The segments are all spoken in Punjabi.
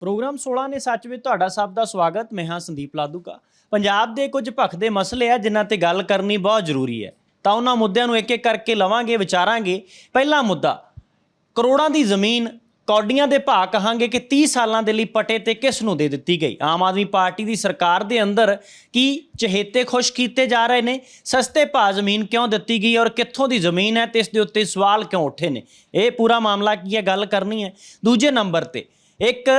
ਪ੍ਰੋਗਰਾਮ 16 ਨੇ ਸੱਚ ਵਿੱਚ ਤੁਹਾਡਾ ਸਭ ਦਾ ਸਵਾਗਤ। ਮੈਂ ਹਾਂ ਸੰਦੀਪ ਲਾਦੂਕਾ। ਪੰਜਾਬ ਦੇ ਕੁਝ ਭਖਦੇ ਮਸਲੇ ਆ, ਜਿਨ੍ਹਾਂ ਤੇ ਗੱਲ ਕਰਨੀ ਬਹੁਤ ਜ਼ਰੂਰੀ ਹੈ। ਤਾਂ ਉਹਨਾਂ ਮੁੱਦਿਆਂ ਨੂੰ ਇੱਕ ਇੱਕ ਕਰਕੇ ਲਵਾਂਗੇ, ਵਿਚਾਰਾਂਗੇ। ਪਹਿਲਾ ਮੁੱਦਾ, ਕਰੋੜਾਂ ਦੀ ਜ਼ਮੀਨ ਕੌਡੀਆਂ ਦੇ ਭਾਅ ਕਹਾਂਗੇ ਕਿ 30 ਸਾਲਾਂ ਦੇ ਲਈ ਪਟੇ ਤੇ ਕਿਸ ਨੂੰ ਦੇ ਦਿੱਤੀ ਗਈ? ਆਮ ਆਦਮੀ ਪਾਰਟੀ ਦੀ ਸਰਕਾਰ ਦੇ ਅੰਦਰ ਕੀ ਚਹੇਤੇ ਖੁਸ਼ ਕੀਤੇ ਜਾ ਰਹੇ ਨੇ? ਸਸਤੇ ਭਾਅ ਜ਼ਮੀਨ ਕਿਉਂ ਦਿੱਤੀ ਗਈ ਔਰ ਕਿੱਥੋਂ ਦੀ ਜ਼ਮੀਨ ਹੈ? ਤੇ ਇਸ ਦੇ ਉੱਤੇ ਸਵਾਲ ਕਿਉਂ ਉੱਠੇ ਨੇ? ਇਹ ਪੂਰਾ ਮਾਮਲਾ ਕੀ ਹੈ? ਗੱਲ ਕਰਨੀ ਹੈ। ਦੂਜੇ ਨੰਬਰ ਤੇ, ਇੱਕ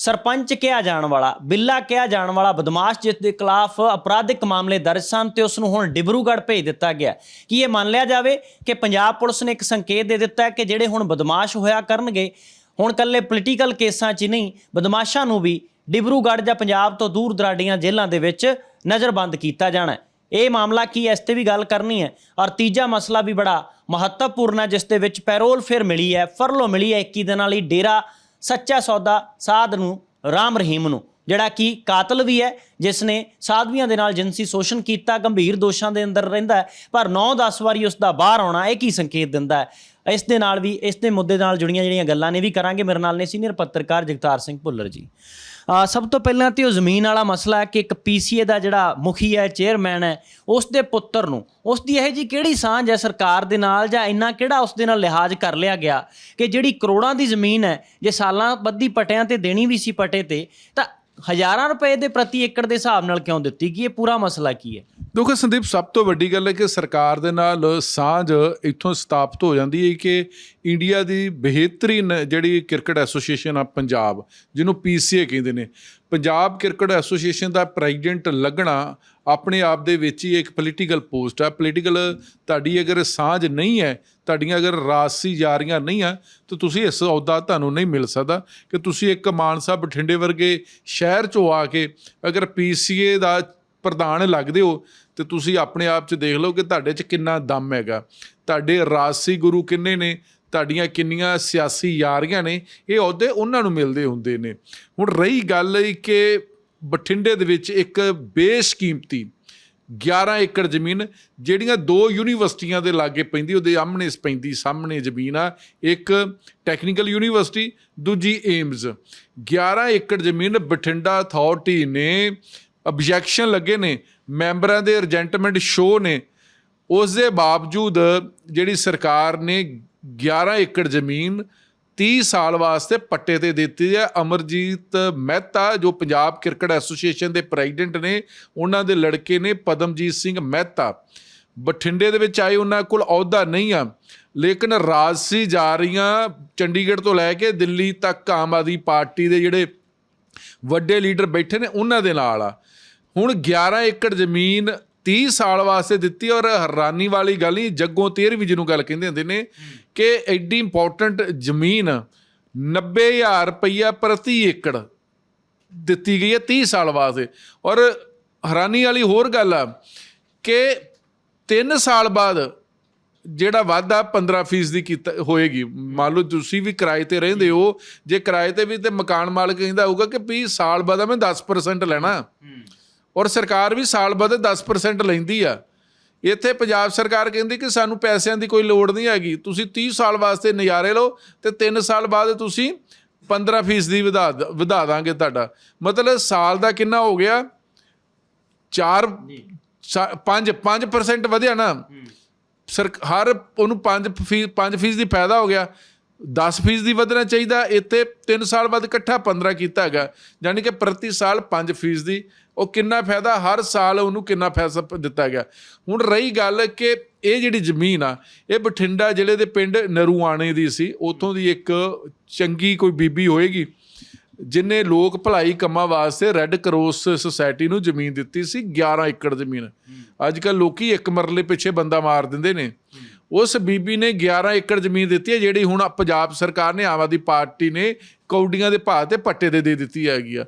ਸਰਪੰਚ ਕਿਹਾ ਜਾਣ ਵਾਲਾ, ਬਿੱਲਾ ਕਿਹਾ ਜਾਣ ਵਾਲਾ ਬਦਮਾਸ਼ ਜਿਸ ਦੇ ਖਿਲਾਫ ਅਪਰਾਧਿਕ ਮਾਮਲੇ ਦਰਜ ਸਨ ਤੇ ਉਸ ਨੂੰ ਹੁਣ ਡਿਬਰੂਗੜ੍ਹ ਭੇਜ ਦਿੱਤਾ ਗਿਆ। ਕੀ ਇਹ ਮੰਨ ਲਿਆ ਜਾਵੇ ਕਿ ਪੰਜਾਬ ਪੁਲਿਸ ਨੇ ਇੱਕ ਸੰਕੇਤ ਦੇ ਦਿੱਤਾ ਹੈ ਕਿ ਜਿਹੜੇ ਹੁਣ ਬਦਮਾਸ਼ ਹੋਇਆ ਕਰਨਗੇ, ਹੁਣ ਕੱਲੇ ਪੋਲੀਟੀਕਲ ਕੇਸਾਂ 'ਚ ਹੀ ਨਹੀਂ, ਬਦਮਾਸ਼ਾਂ ਨੂੰ ਵੀ ਡਿਬਰੂਗੜ੍ਹ ਜਾਂ ਪੰਜਾਬ ਤੋਂ ਦੂਰ ਦਰਾਡੀਆਂ ਜੇਲ੍ਹਾਂ ਦੇ ਵਿੱਚ ਨਜ਼ਰਬੰਦ ਕੀਤਾ ਜਾਣਾ ਹੈ। ਇਹ ਮਾਮਲਾ ਕੀ ਹੈ? ਇਸ ਤੇ ਵੀ ਗੱਲ ਕਰਨੀ ਹੈ। ਔਰ ਤੀਜਾ ਮਸਲਾ ਵੀ ਬੜਾ ਮਹੱਤਵਪੂਰਨ ਹੈ, ਜਿਸ ਦੇ ਵਿੱਚ ਪੈਰੋਲ ਫਿਰ ਮਿਲੀ ਹੈ, ਫਰਲੋ ਮਿਲੀ ਹੈ 21 ਦਿਨਾਂ ਲਈ ਡੇਰਾ ਸੱਚਾ ਸੌਦਾ ਸਾਧ ਨੂੰ, ਰਾਮ ਰਹੀਮ ਨੂੰ, ਜਿਹੜਾ ਕਿ ਕਾਤਲ ਵੀ ਹੈ, ਜਿਸ ਨੇ ਸਾਧਵੀਆਂ ਦੇ ਨਾਲ ਜਿਨਸੀ ਸ਼ੋਸ਼ਣ ਕੀਤਾ, ਗੰਭੀਰ ਦੋਸ਼ਾਂ ਦੇ ਅੰਦਰ ਰਹਿੰਦਾ ਪਰ 9-10 ਵਾਰੀ ਉਸ ਦਾ ਬਾਹਰ ਆਉਣਾ, ਇਹ ਕੀ ਸੰਕੇਤ ਦਿੰਦਾ ਹੈ? ਇਸ ਦੇ ਨਾਲ ਵੀ, ਇਸ ਦੇ ਮੁੱਦੇ ਨਾਲ ਜੁੜੀਆਂ ਜਿਹੜੀਆਂ ਗੱਲਾਂ ਨੇ ਵੀ ਕਰਾਂਗੇ। ਮੇਰੇ ਨਾਲ ਨੇ ਸੀਨੀਅਰ ਪੱਤਰਕਾਰ ਜਗਤਾਰ ਸਿੰਘ ਭੁੱਲਰ ਜੀ। ਸਭ ਤੋਂ ਪਹਿਲਾਂ ਤੇ ਉਹ ਜ਼ਮੀਨ ਵਾਲਾ ਮਸਲਾ ਹੈ ਕਿ ਇੱਕ ਪੀਸੀਏ ਦਾ ਜਿਹੜਾ ਮੁਖੀ ਹੈ ਚੇਅਰਮੈਨ ਹੈ ਉਸ ਦੇ ਪੁੱਤਰ ਨੂੰ ਉਸ ਦੀ ਇਹ ਜੀ ਕਿਹੜੀ ਸਾਂਝ ਹੈ ਸਰਕਾਰ ਦੇ ਨਾਲ ਜਾਂ ਇੰਨਾ ਕਿਹੜਾ ਉਸ ਦੇ ਨਾਲ ਲਿਹਾਜ਼ ਕਰ ਲਿਆ ਗਿਆ ਕਿ ਜਿਹੜੀ ਕਰੋੜਾਂ ਦੀ ਜ਼ਮੀਨ ਹੈ, ਜੇ ਸਾਲਾਂ ਬੱਧੀ ਪਟਿਆਂ ਤੇ ਦੇਣੀ ਵੀ ਸੀ ਪਟੇ ਤੇ, ਤਾਂ ਹਜ਼ਾਰਾਂ ਰੁਪਏ ਦੇ ਪ੍ਰਤੀ ਏਕੜ ਦੇ ਹਿਸਾਬ ਨਾਲ ਕਿਉਂ ਦਿੱਤੀ? ਗਈ ਇਹ ਪੂਰਾ ਮਸਲਾ ਕੀ ਹੈ? ਦੇਖੋ ਸੰਦੀਪ, ਸਭ ਤੋਂ ਵੱਡੀ ਗੱਲ ਹੈ ਕਿ ਸਰਕਾਰ ਦੇ ਨਾਲ ਸਾਂਝ ਇੱਥੋਂ ਸਥਾਪਿਤ ਹੋ ਜਾਂਦੀ ਹੈ ਕਿ ਇੰਡੀਆ ਦੀ ਬਿਹਤਰੀਨ ਜਿਹੜੀ ਕ੍ਰਿਕਟ ਐਸੋਸੀਏਸ਼ਨ ਆ ਪੰਜਾਬ, ਜਿਹਨੂੰ ਪੀਸੀਏ ਕਹਿੰਦੇ ਨੇ। ਪੰਜਾਬ ਕ੍ਰਿਕਟ ਐਸੋਸੀਏਸ਼ਨ ਦਾ ਪ੍ਰੈਜ਼ੀਡੈਂਟ ਲੱਗਣਾ ਆਪਣੇ ਆਪ ਦੇ ਵਿੱਚ ਹੀ ਇੱਕ ਪੋਲੀਟੀਕਲ ਪੋਸਟ ਹੈ ਪੋਲੀਟੀਕਲ ਤੁਹਾਡੀ ਅਗਰ ਸਾਂਝ ਨਹੀਂ ਹੈ, ਤੁਹਾਡੀਆਂ ਅਗਰ ਰਾਜਸੀ ਜਾਰੀਆਂ ਨਹੀਂ ਆ, ਤਾਂ ਤੁਸੀਂ ਇਸ ਅਹੁਦਾ ਤੁਹਾਨੂੰ ਨਹੀਂ ਮਿਲ ਸਕਦਾ ਕਿ ਤੁਸੀਂ ਇੱਕ ਮਾਨਸਾ ਬਠਿੰਡੇ ਵਰਗੇ ਸ਼ਹਿਰ ਚੋਂ ਆ ਕੇ ਅਗਰ ਪੀਸੀਏ ਦਾ ਪ੍ਰਧਾਨ ਲੱਗਦੇ ਹੋ, ਤੇ ਤੁਸੀਂ ਆਪਣੇ ਆਪ 'ਚ ਦੇਖ ਲਓ ਕਿ ਤੁਹਾਡੇ 'ਚ ਕਿੰਨਾ ਦਮ ਹੈਗਾ। ਤੁਹਾਡੇ ਰਾਜਸੀ ਗੁਰੂ ਕਿੰਨੇ ਨੇ? ਤੁਹਾਡੀਆਂ ਕਿੰਨੀਆਂ ਸਿਆਸੀ ਯਾਰੀਆਂ ਨੇ, ਇਹ ਅਹੁਦੇ ਉਹਨਾਂ ਨੂੰ ਮਿਲਦੇ ਹੁੰਦੇ ਨੇ। ਹੁਣ ਰਹੀ ਗੱਲ ਕਿ ਬਠਿੰਡੇ ਦੇ ਵਿੱਚ ਇੱਕ ਬੇਸ਼ਕੀਮਤੀ 11 ਏਕੜ ਜ਼ਮੀਨ, ਜਿਹੜੀਆਂ ਦੋ ਯੂਨੀਵਰਸਿਟੀਆਂ ਦੇ ਲਾਗੇ ਪੈਂਦੀ, ਉਹਦੇ ਆਹਮਣੇ ਪੈਂਦੀ, ਸਾਹਮਣੇ ਜ਼ਮੀਨ ਆ, ਇੱਕ ਟੈਕਨੀਕਲ ਯੂਨੀਵਰਸਿਟੀ, ਦੂਜੀ ਏਮਜ਼ 11 ਏਕੜ ਜ਼ਮੀਨ ਬਠਿੰਡਾ ਅਥਾਰਟੀ ਨੇ ਆਬਜੈਕਸ਼ਨ ਲੱਗੇ ਨੇ, ਮੈਂਬਰਾਂ ਦੇ ਰਜੈਂਟਮੈਂਟ ਸ਼ੋ ਨੇ। ਉਸ ਦੇ ਬਾਵਜੂਦ ਜਿਹੜੀ ਸਰਕਾਰ ਨੇ 11 ਏਕੜ ਜ਼ਮੀਨ 30 ਸਾਲ ਵਾਸਤੇ ਪੱਟੇ ਤੇ ਦਿੱਤੀ ਹੈ। ਅਮਰਜੀਤ ਮਹਿਤਾ, ਜੋ ਪੰਜਾਬ ਕ੍ਰਿਕਟ ਐਸੋਸੀਏਸ਼ਨ ਦੇ ਪ੍ਰੈਜ਼ੀਡੈਂਟ ਨੇ, ਉਹਨਾਂ ਦੇ ਲੜਕੇ ਨੇ ਪਦਮਜੀਤ ਸਿੰਘ ਮਹਿਤਾ। ਬਠਿੰਡੇ ਦੇ ਵਿੱਚ ਆਏ, ਉਹਨਾਂ ਕੋਲ ਅਹੁਦਾ ਨਹੀਂ ਆ। ਲੇਕਿਨ ਰਾਜਸੀ ਜਾ ਰਹੀਆਂ ਚੰਡੀਗੜ੍ਹ ਤੋਂ ਲੈ ਕੇ ਦਿੱਲੀ ਤੱਕ ਆਮ ਆਦਮੀ ਪਾਰਟੀ ਦੇ ਜਿਹੜੇ ਵੱਡੇ ਲੀਡਰ ਬੈਠੇ ਨੇ, ਉਹਨਾਂ ਦੇ ਨਾਲ ਆ। ਹੁਣ 11 ਏਕੜ ਜ਼ਮੀਨ 30 ਸਾਲ ਵਾਸਤੇ ਦਿੱਤੀ ਔਰ ਹੈਰਾਨੀ ਵਾਲੀ ਗੱਲ ਹੀ ਜੱਗੋਂ 13ਵੀਂ ਜਿਹਨੂੰ ਗੱਲ ਕਹਿੰਦੇ ਹੁੰਦੇ ਨੇ ਕਿ ਐਡੀ ਇੰਪੋਰਟੈਂਟ ਜ਼ਮੀਨ 90000 ਰੁਪਈਆ ਪ੍ਰਤੀ ਏਕੜ ਦਿੱਤੀ ਗਈ ਹੈ 30 ਸਾਲ ਵਾਸਤੇ। ਔਰ ਹੈਰਾਨੀ ਵਾਲੀ ਹੋਰ ਗੱਲ ਆ ਕਿ 3 ਸਾਲ ਬਾਅਦ ਜਿਹੜਾ ਵਾਧਾ 15% ਦੀ ਕੀਤਾ ਹੋਏਗੀ, ਮੰਨ ਲਓ ਤੁਸੀਂ ਵੀ ਕਿਰਾਏ ਤੇ ਰਹਿੰਦੇ ਹੋ, ਜੇ ਕਿਰਾਏ ਤੇ ਵੀ ਤੇ ਮਕਾਨ ਮਾਲਕ ਕਹਿੰਦਾ ਹੋਊਗਾ ਕਿ ਵੀ ਸਾਲ ਬਾਅਦ ਮੈਂ 10% ਲੈਣਾ। ਔਰ ਸਰਕਾਰ ਵੀ ਸਾਲ ਬਾਅਦ 10% ਲੈਂਦੀ ਆ। ਇੱਥੇ ਪੰਜਾਬ ਸਰਕਾਰ ਕਹਿੰਦੀ ਕਿ ਸਾਨੂੰ ਪੈਸਿਆਂ ਦੀ ਕੋਈ ਲੋੜ ਨਹੀਂ ਹੈਗੀ। ਤੁਸੀਂ 30 ਸਾਲ ਵਾਸਤੇ ਨਜ਼ਾਰੇ ਲਓ ਤੇ 3 ਸਾਲ ਬਾਅਦ ਤੁਸੀਂ 15% ਦੀ ਵਧਾ ਦ- ਵਧਾ ਦਾਂਗੇ ਤੁਹਾਡਾ। ਮਤਲਬ ਸਾਲ ਦਾ ਕਿੰਨਾ ਹੋ ਗਿਆ? 4 5 5% ਵਧਿਆ ਨਾ। ਸਰ, ਹਰ ਉਹਨੂੰ 5 5% ਦੀ ਫਾਇਦਾ ਹੋ ਗਿਆ। 10% ਦੀ ਵਧਣਾ ਚਾਹੀਦਾ। ਇੱਥੇ 3 ਸਾਲ ਬਾਅਦ ਇਕੱਠਾ 15 ਕੀਤਾ ਹੈਗਾ। ਯਾਨੀ ਕਿ ਪ੍ਰਤੀ ਸਾਲ 5% ਦੀ ਉਹ ਕਿੰਨਾ ਫਾਇਦਾ? ਹਰ ਸਾਲ ਉਹਨੂੰ ਕਿੰਨਾ ਫੈਸਾ ਦਿੱਤਾ ਗਿਆ। ਹੁਣ ਰਹੀ ਗੱਲ ਕਿ ਇਹ ਜਿਹੜੀ ਜ਼ਮੀਨ ਆ, ਇਹ ਬਠਿੰਡਾ ਜ਼ਿਲ੍ਹੇ ਦੇ ਪਿੰਡ ਨਰੂਆਣੇ ਦੀ ਸੀ। ਉਥੋਂ ਦੀ ਇੱਕ ਚੰਗੀ ਕੋਈ ਬੀਬੀ ਹੋਏਗੀ, ਜਿਨੇ ਲੋਕ ਭਲਾਈ ਕੰਮਾਂ ਵਾਸਤੇ ਰੈੱਡ ਕਰਾਸ ਸੁਸਾਇਟੀ ਨੂੰ ਜ਼ਮੀਨ ਦਿੱਤੀ ਸੀ 11 ਏਕੜ ਜ਼ਮੀਨ। ਅੱਜ ਕੱਲ ਲੋਕੀ ਇੱਕ ਮਰਲੇ ਪਿੱਛੇ ਬੰਦਾ ਮਾਰ ਦਿੰਦੇ ਨੇ। ਉਸ ਬੀਬੀ ਨੇ 11 ਏਕੜ ਜ਼ਮੀਨ ਦਿੱਤੀ ਹੈ, ਜਿਹੜੀ ਹੁਣ ਪੰਜਾਬ ਸਰਕਾਰ ਨੇ, ਆਮ ਆਦਮੀ ਪਾਰਟੀ ਨੇ ਕੌਡੀਆਂ ਦੇ ਭਾਅ ਤੇ ਪੱਟੇ ਦੇ ਦੇ ਦਿੱਤੀ ਹੈਗੀ ਆ।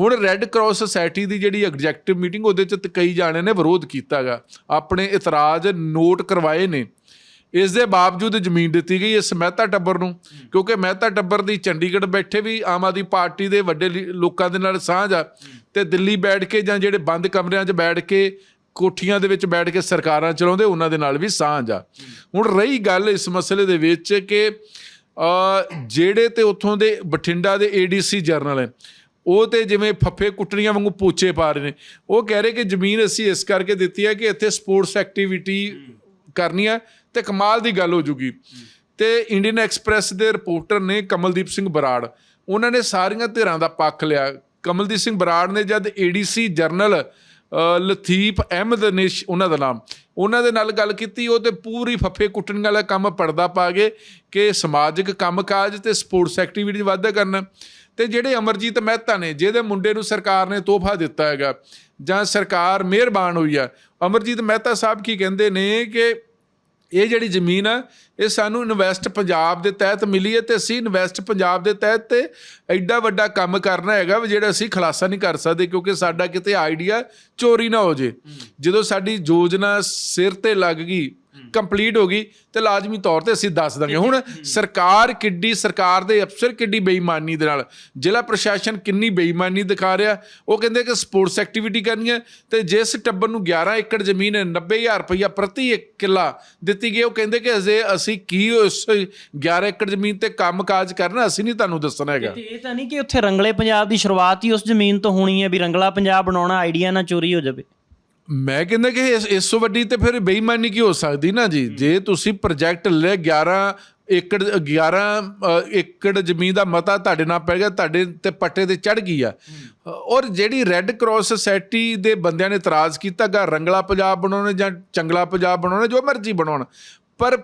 ਹੁਣ ਰੈੱਡ ਕਰਾਸ ਸੁਸਾਇਟੀ ਦੀ ਜਿਹੜੀ ਐਗਜ਼ੈਕਟਿਵ ਮੀਟਿੰਗ ਉਹਦੇ ਚ ਕਈ ਜਾਣਿਆਂ ਨੇ ਵਿਰੋਧ ਕੀਤਾਗਾ ਆਪਣੇ ਇਤਰਾਜ਼ ਨੋਟ ਕਰਵਾਏ ਨੇ। ਇਸ ਦੇ ਬਾਵਜੂਦ ਜ਼ਮੀਨ ਦਿੱਤੀ ਗਈ ਇਸ ਮਹਿਤਾ ਟੱਬਰ ਨੂੰ, ਕਿਉਂਕਿ ਮਹਿਤਾ ਟੱਬਰ ਦੀ ਚੰਡੀਗੜ੍ਹ ਬੈਠੇ ਵੀ ਆਮ ਆਦਮੀ ਪਾਰਟੀ ਦੇ ਵੱਡੇ ਲੀ- ਲੋਕਾਂ ਦੇ ਨਾਲ ਸਾਂਝ ਆ। ਤੇ ਦਿੱਲੀ ਬੈਠ ਕੇ ਜਾਂ ਜਿਹੜੇ ਬੰਦ ਕਮਰਿਆਂ 'ਚ ਬੈਠ ਕੇ, ਕੋਠੀਆਂ ਦੇ ਵਿੱਚ ਬੈਠ ਕੇ ਸਰਕਾਰਾਂ ਚਲਾਉਂਦੇ, ਉਹਨਾਂ ਦੇ ਨਾਲ ਵੀ ਸਾਂਝ ਆ। ਹੁਣ ਰਹੀ ਗੱਲ ਇਸ ਮਸਲੇ ਦੇ ਵਿੱਚ ਕਿ ਜਿਹੜੇ ਤੇ ਉੱਥੋਂ ਦੇ ਬਠਿੰਡਾ ਦੇ ਏਡੀਸੀ ਜਰਨਲ ਹੈ ਉਹ ਤੇ ਜਿਵੇਂ ਫੱਫੇ ਕੁੱਟਣੀਆਂ ਵਾਂਗੂ ਪੋਚੇ ਪਾ ਰਹੇ ਨੇ। ਉਹ ਕਹਿ ਰਹੇ ਕਿ ਜ਼ਮੀਨ ਅਸੀਂ ਇਸ ਕਰਕੇ ਦਿੱਤੀ ਹੈ ਕਿ ਇੱਥੇ ਸਪੋਰਟਸ ਐਕਟੀਵਿਟੀ ਕਰਨੀ ਹੈ ਤੇ ਕਮਾਲ ਦੀ ਗੱਲ ਹੋ ਜੂਗੀ। ਤੇ ਇੰਡੀਅਨ ਐਕਸਪ੍ਰੈਸ ਦੇ ਰਿਪੋਰਟਰ ਨੇ ਕਮਲਦੀਪ ਸਿੰਘ ਬਰਾੜ ਉਹਨਾਂ ਨੇ ਸਾਰੀਆਂ ਧਿਰਾਂ ਦਾ ਪੱਖ ਲਿਆ। ਕਮਲਦੀਪ ਸਿੰਘ ਬਰਾੜ ਨੇ ਜਦ ਏਡੀਸੀ ਜਰਨਲ ਅ, ਲਥੀਫ ਅਹਿਮਦ ਨੇ ਉਹਨਾਂ ਦਾ ਨਾਮ ਉਹਨਾਂ ਦੇ ਨਾਲ ਗੱਲ ਕੀਤੀ ਉਹ ਤੇ ਪੂਰੀ ਫੱਫੇ ਕੁੱਟਣ ਵਾਲਾ ਕੰਮ ਪੜਦਾ ਪਾ ਗਏ ਕਿ ਸਮਾਜਿਕ ਕੰਮਕਾਜ ਤੇ ਸਪੋਰਟਸ ਐਕਟੀਵਿਟੀ ਵਾਧਾ ਕਰਨਾ। ਤੇ ਜਿਹੜੇ ਅਮਰਜੀਤ ਮਹਿਤਾ ਨੇ ਜਿਹਦੇ ਮੁੰਡੇ ਨੂੰ ਸਰਕਾਰ ਨੇ ਤੋਹਫਾ ਦਿੱਤਾ ਹੈਗਾ ਜਾਂ ਸਰਕਾਰ ਮਿਹਰਬਾਨ ਹੋਈ ਆ ਅਮਰਜੀਤ ਮਹਿਤਾ ਸਾਹਿਬ ਕੀ ਕਹਿੰਦੇ ਨੇ ਕਿ ਇਹ ਜਿਹੜੀ ਜ਼ਮੀਨ ਆ ਇਹ ਸਾਨੂੰ ਇਨਵੈਸਟ ਪੰਜਾਬ ਦੇ ਤਹਿਤ ਮਿਲੀ ਹੈ ਤੇ ਅਸੀਂ ਇਨਵੈਸਟ ਪੰਜਾਬ ਦੇ ਤਹਿਤ ਤੇ ਐਡਾ ਵੱਡਾ ਕੰਮ ਕਰਨਾ ਹੈਗਾ ਵੀ ਜਿਹੜਾ ਅਸੀਂ ਖੁਲਾਸਾ ਨਹੀਂ ਕਰ ਸਕਦੇ ਕਿਉਂਕਿ ਸਾਡਾ ਕਿਤੇ ਆਈਡੀਆ ਚੋਰੀ ਨਾ ਹੋ ਜੇ। ਜਦੋਂ ਸਾਡੀ ਯੋਜਨਾ ਸਿਰ ਤੇ ਲੱਗ ਗਈ ਕੰਪਲੀਟ ਹੋ ਗਈ ਤੇ ਲਾਜ਼ਮੀ ਤੌਰ ਤੇ ਅਸੀਂ ਦੱਸ ਦਾਂਗੇ। ਹੁਣ ਸਰਕਾਰ ਕਿੱਡੀ, ਸਰਕਾਰ ਦੇ ਅਫਸਰ ਕਿੱਡੀ ਬੇਈਮਾਨੀ ਦੇ ਨਾਲ, ਜ਼ਿਲ੍ਹਾ ਪ੍ਰਸ਼ਾਸਨ ਕਿੰਨੀ ਬੇਈਮਾਨੀ ਦਿਖਾ ਰਿਹਾ, ਉਹ ਕਹਿੰਦੇ ਕਿ ਸਪੋਰਟਸ ਐਕਟੀਵਿਟੀ ਕਰਨੀ ਹੈ ਤੇ ਜਿਸ ਟੱਬਰ ਨੂੰ 11 ਏਕੜ ਜ਼ਮੀਨ ਹੈ 90000 ਰੁਪਇਆ ਪ੍ਰਤੀ ਇੱਕ ਕਿੱਲਾ ਦਿੱਤੀ ਗਈ, ਉਹ ਕਹਿੰਦੇ ਕਿ ਅਜੇ ਅਸੀਂ ਕੀ ਉਸ 11 ਏਕੜ ਜ਼ਮੀਨ ਤੇ ਕੰਮਕਾਜ ਕਰਨਾ, ਅਸੀਂ ਨਹੀਂ ਤੁਹਾਨੂੰ ਦੱਸਣਾ ਹੈਗਾ। ਤੇ ਇਹ ਤਾਂ ਨਹੀਂ ਕਿ ਉੱਥੇ ਰੰਗਲੇ ਪੰਜਾਬ ਦੀ ਸ਼ੁਰੂਆਤ ਹੀ ਉਸ ਜ਼ਮੀਨ ਤੋਂ ਹੋਣੀ ਹੈ, ਵੀ ਰੰਗਲਾ ਪੰਜਾਬ ਬਣਾਉਣਾ, ਆਈਡੀਆ ਨਾ ਚੋਰੀ ਹੋ ਜਾਵੇ। ਮੈਂ ਕਹਿੰਦਾ ਕਿ ਇਸ ਇਸ ਤੋਂ ਵੱਡੀ ਤੇ ਫਿਰ ਬੇਈਮਾਨੀ ਕੀ ਹੋ ਸਕਦੀ ਨਾ ਜੀ? ਜੇ ਤੁਸੀਂ ਪ੍ਰੋਜੈਕਟ ਲੈ 11 ਏਕੜ 11 ਅ, ਏਕੜ ਜ਼ਮੀਨ ਦਾ ਮਤਾ ਤੁਹਾਡੇ ਨਾਲ ਪੈ ਗਿਆ ਤੁਹਾਡੇ ਤੇ ਪੱਟੇ ਤੇ ਚੜ ਗਈ ਆ। ਔਰ ਜਿਹੜੀ ਰੈੱਡ ਕਰਾਸ ਸੁਸਾਇਟੀ ਦੇ ਬੰਦਿਆਂ ਨੇ ਇਤਰਾਜ਼ ਕੀਤਾ ਗਾ ਰੰਗਲਾ ਪੰਜਾਬ ਬਣਾਉਣਾ ਜਾਂ ਚੰਗਲਾ ਪੰਜਾਬ ਬਣਾਉਣਾ ਜੋ ਮਰਜ਼ੀ ਬਣਾਉਣ ਪਰ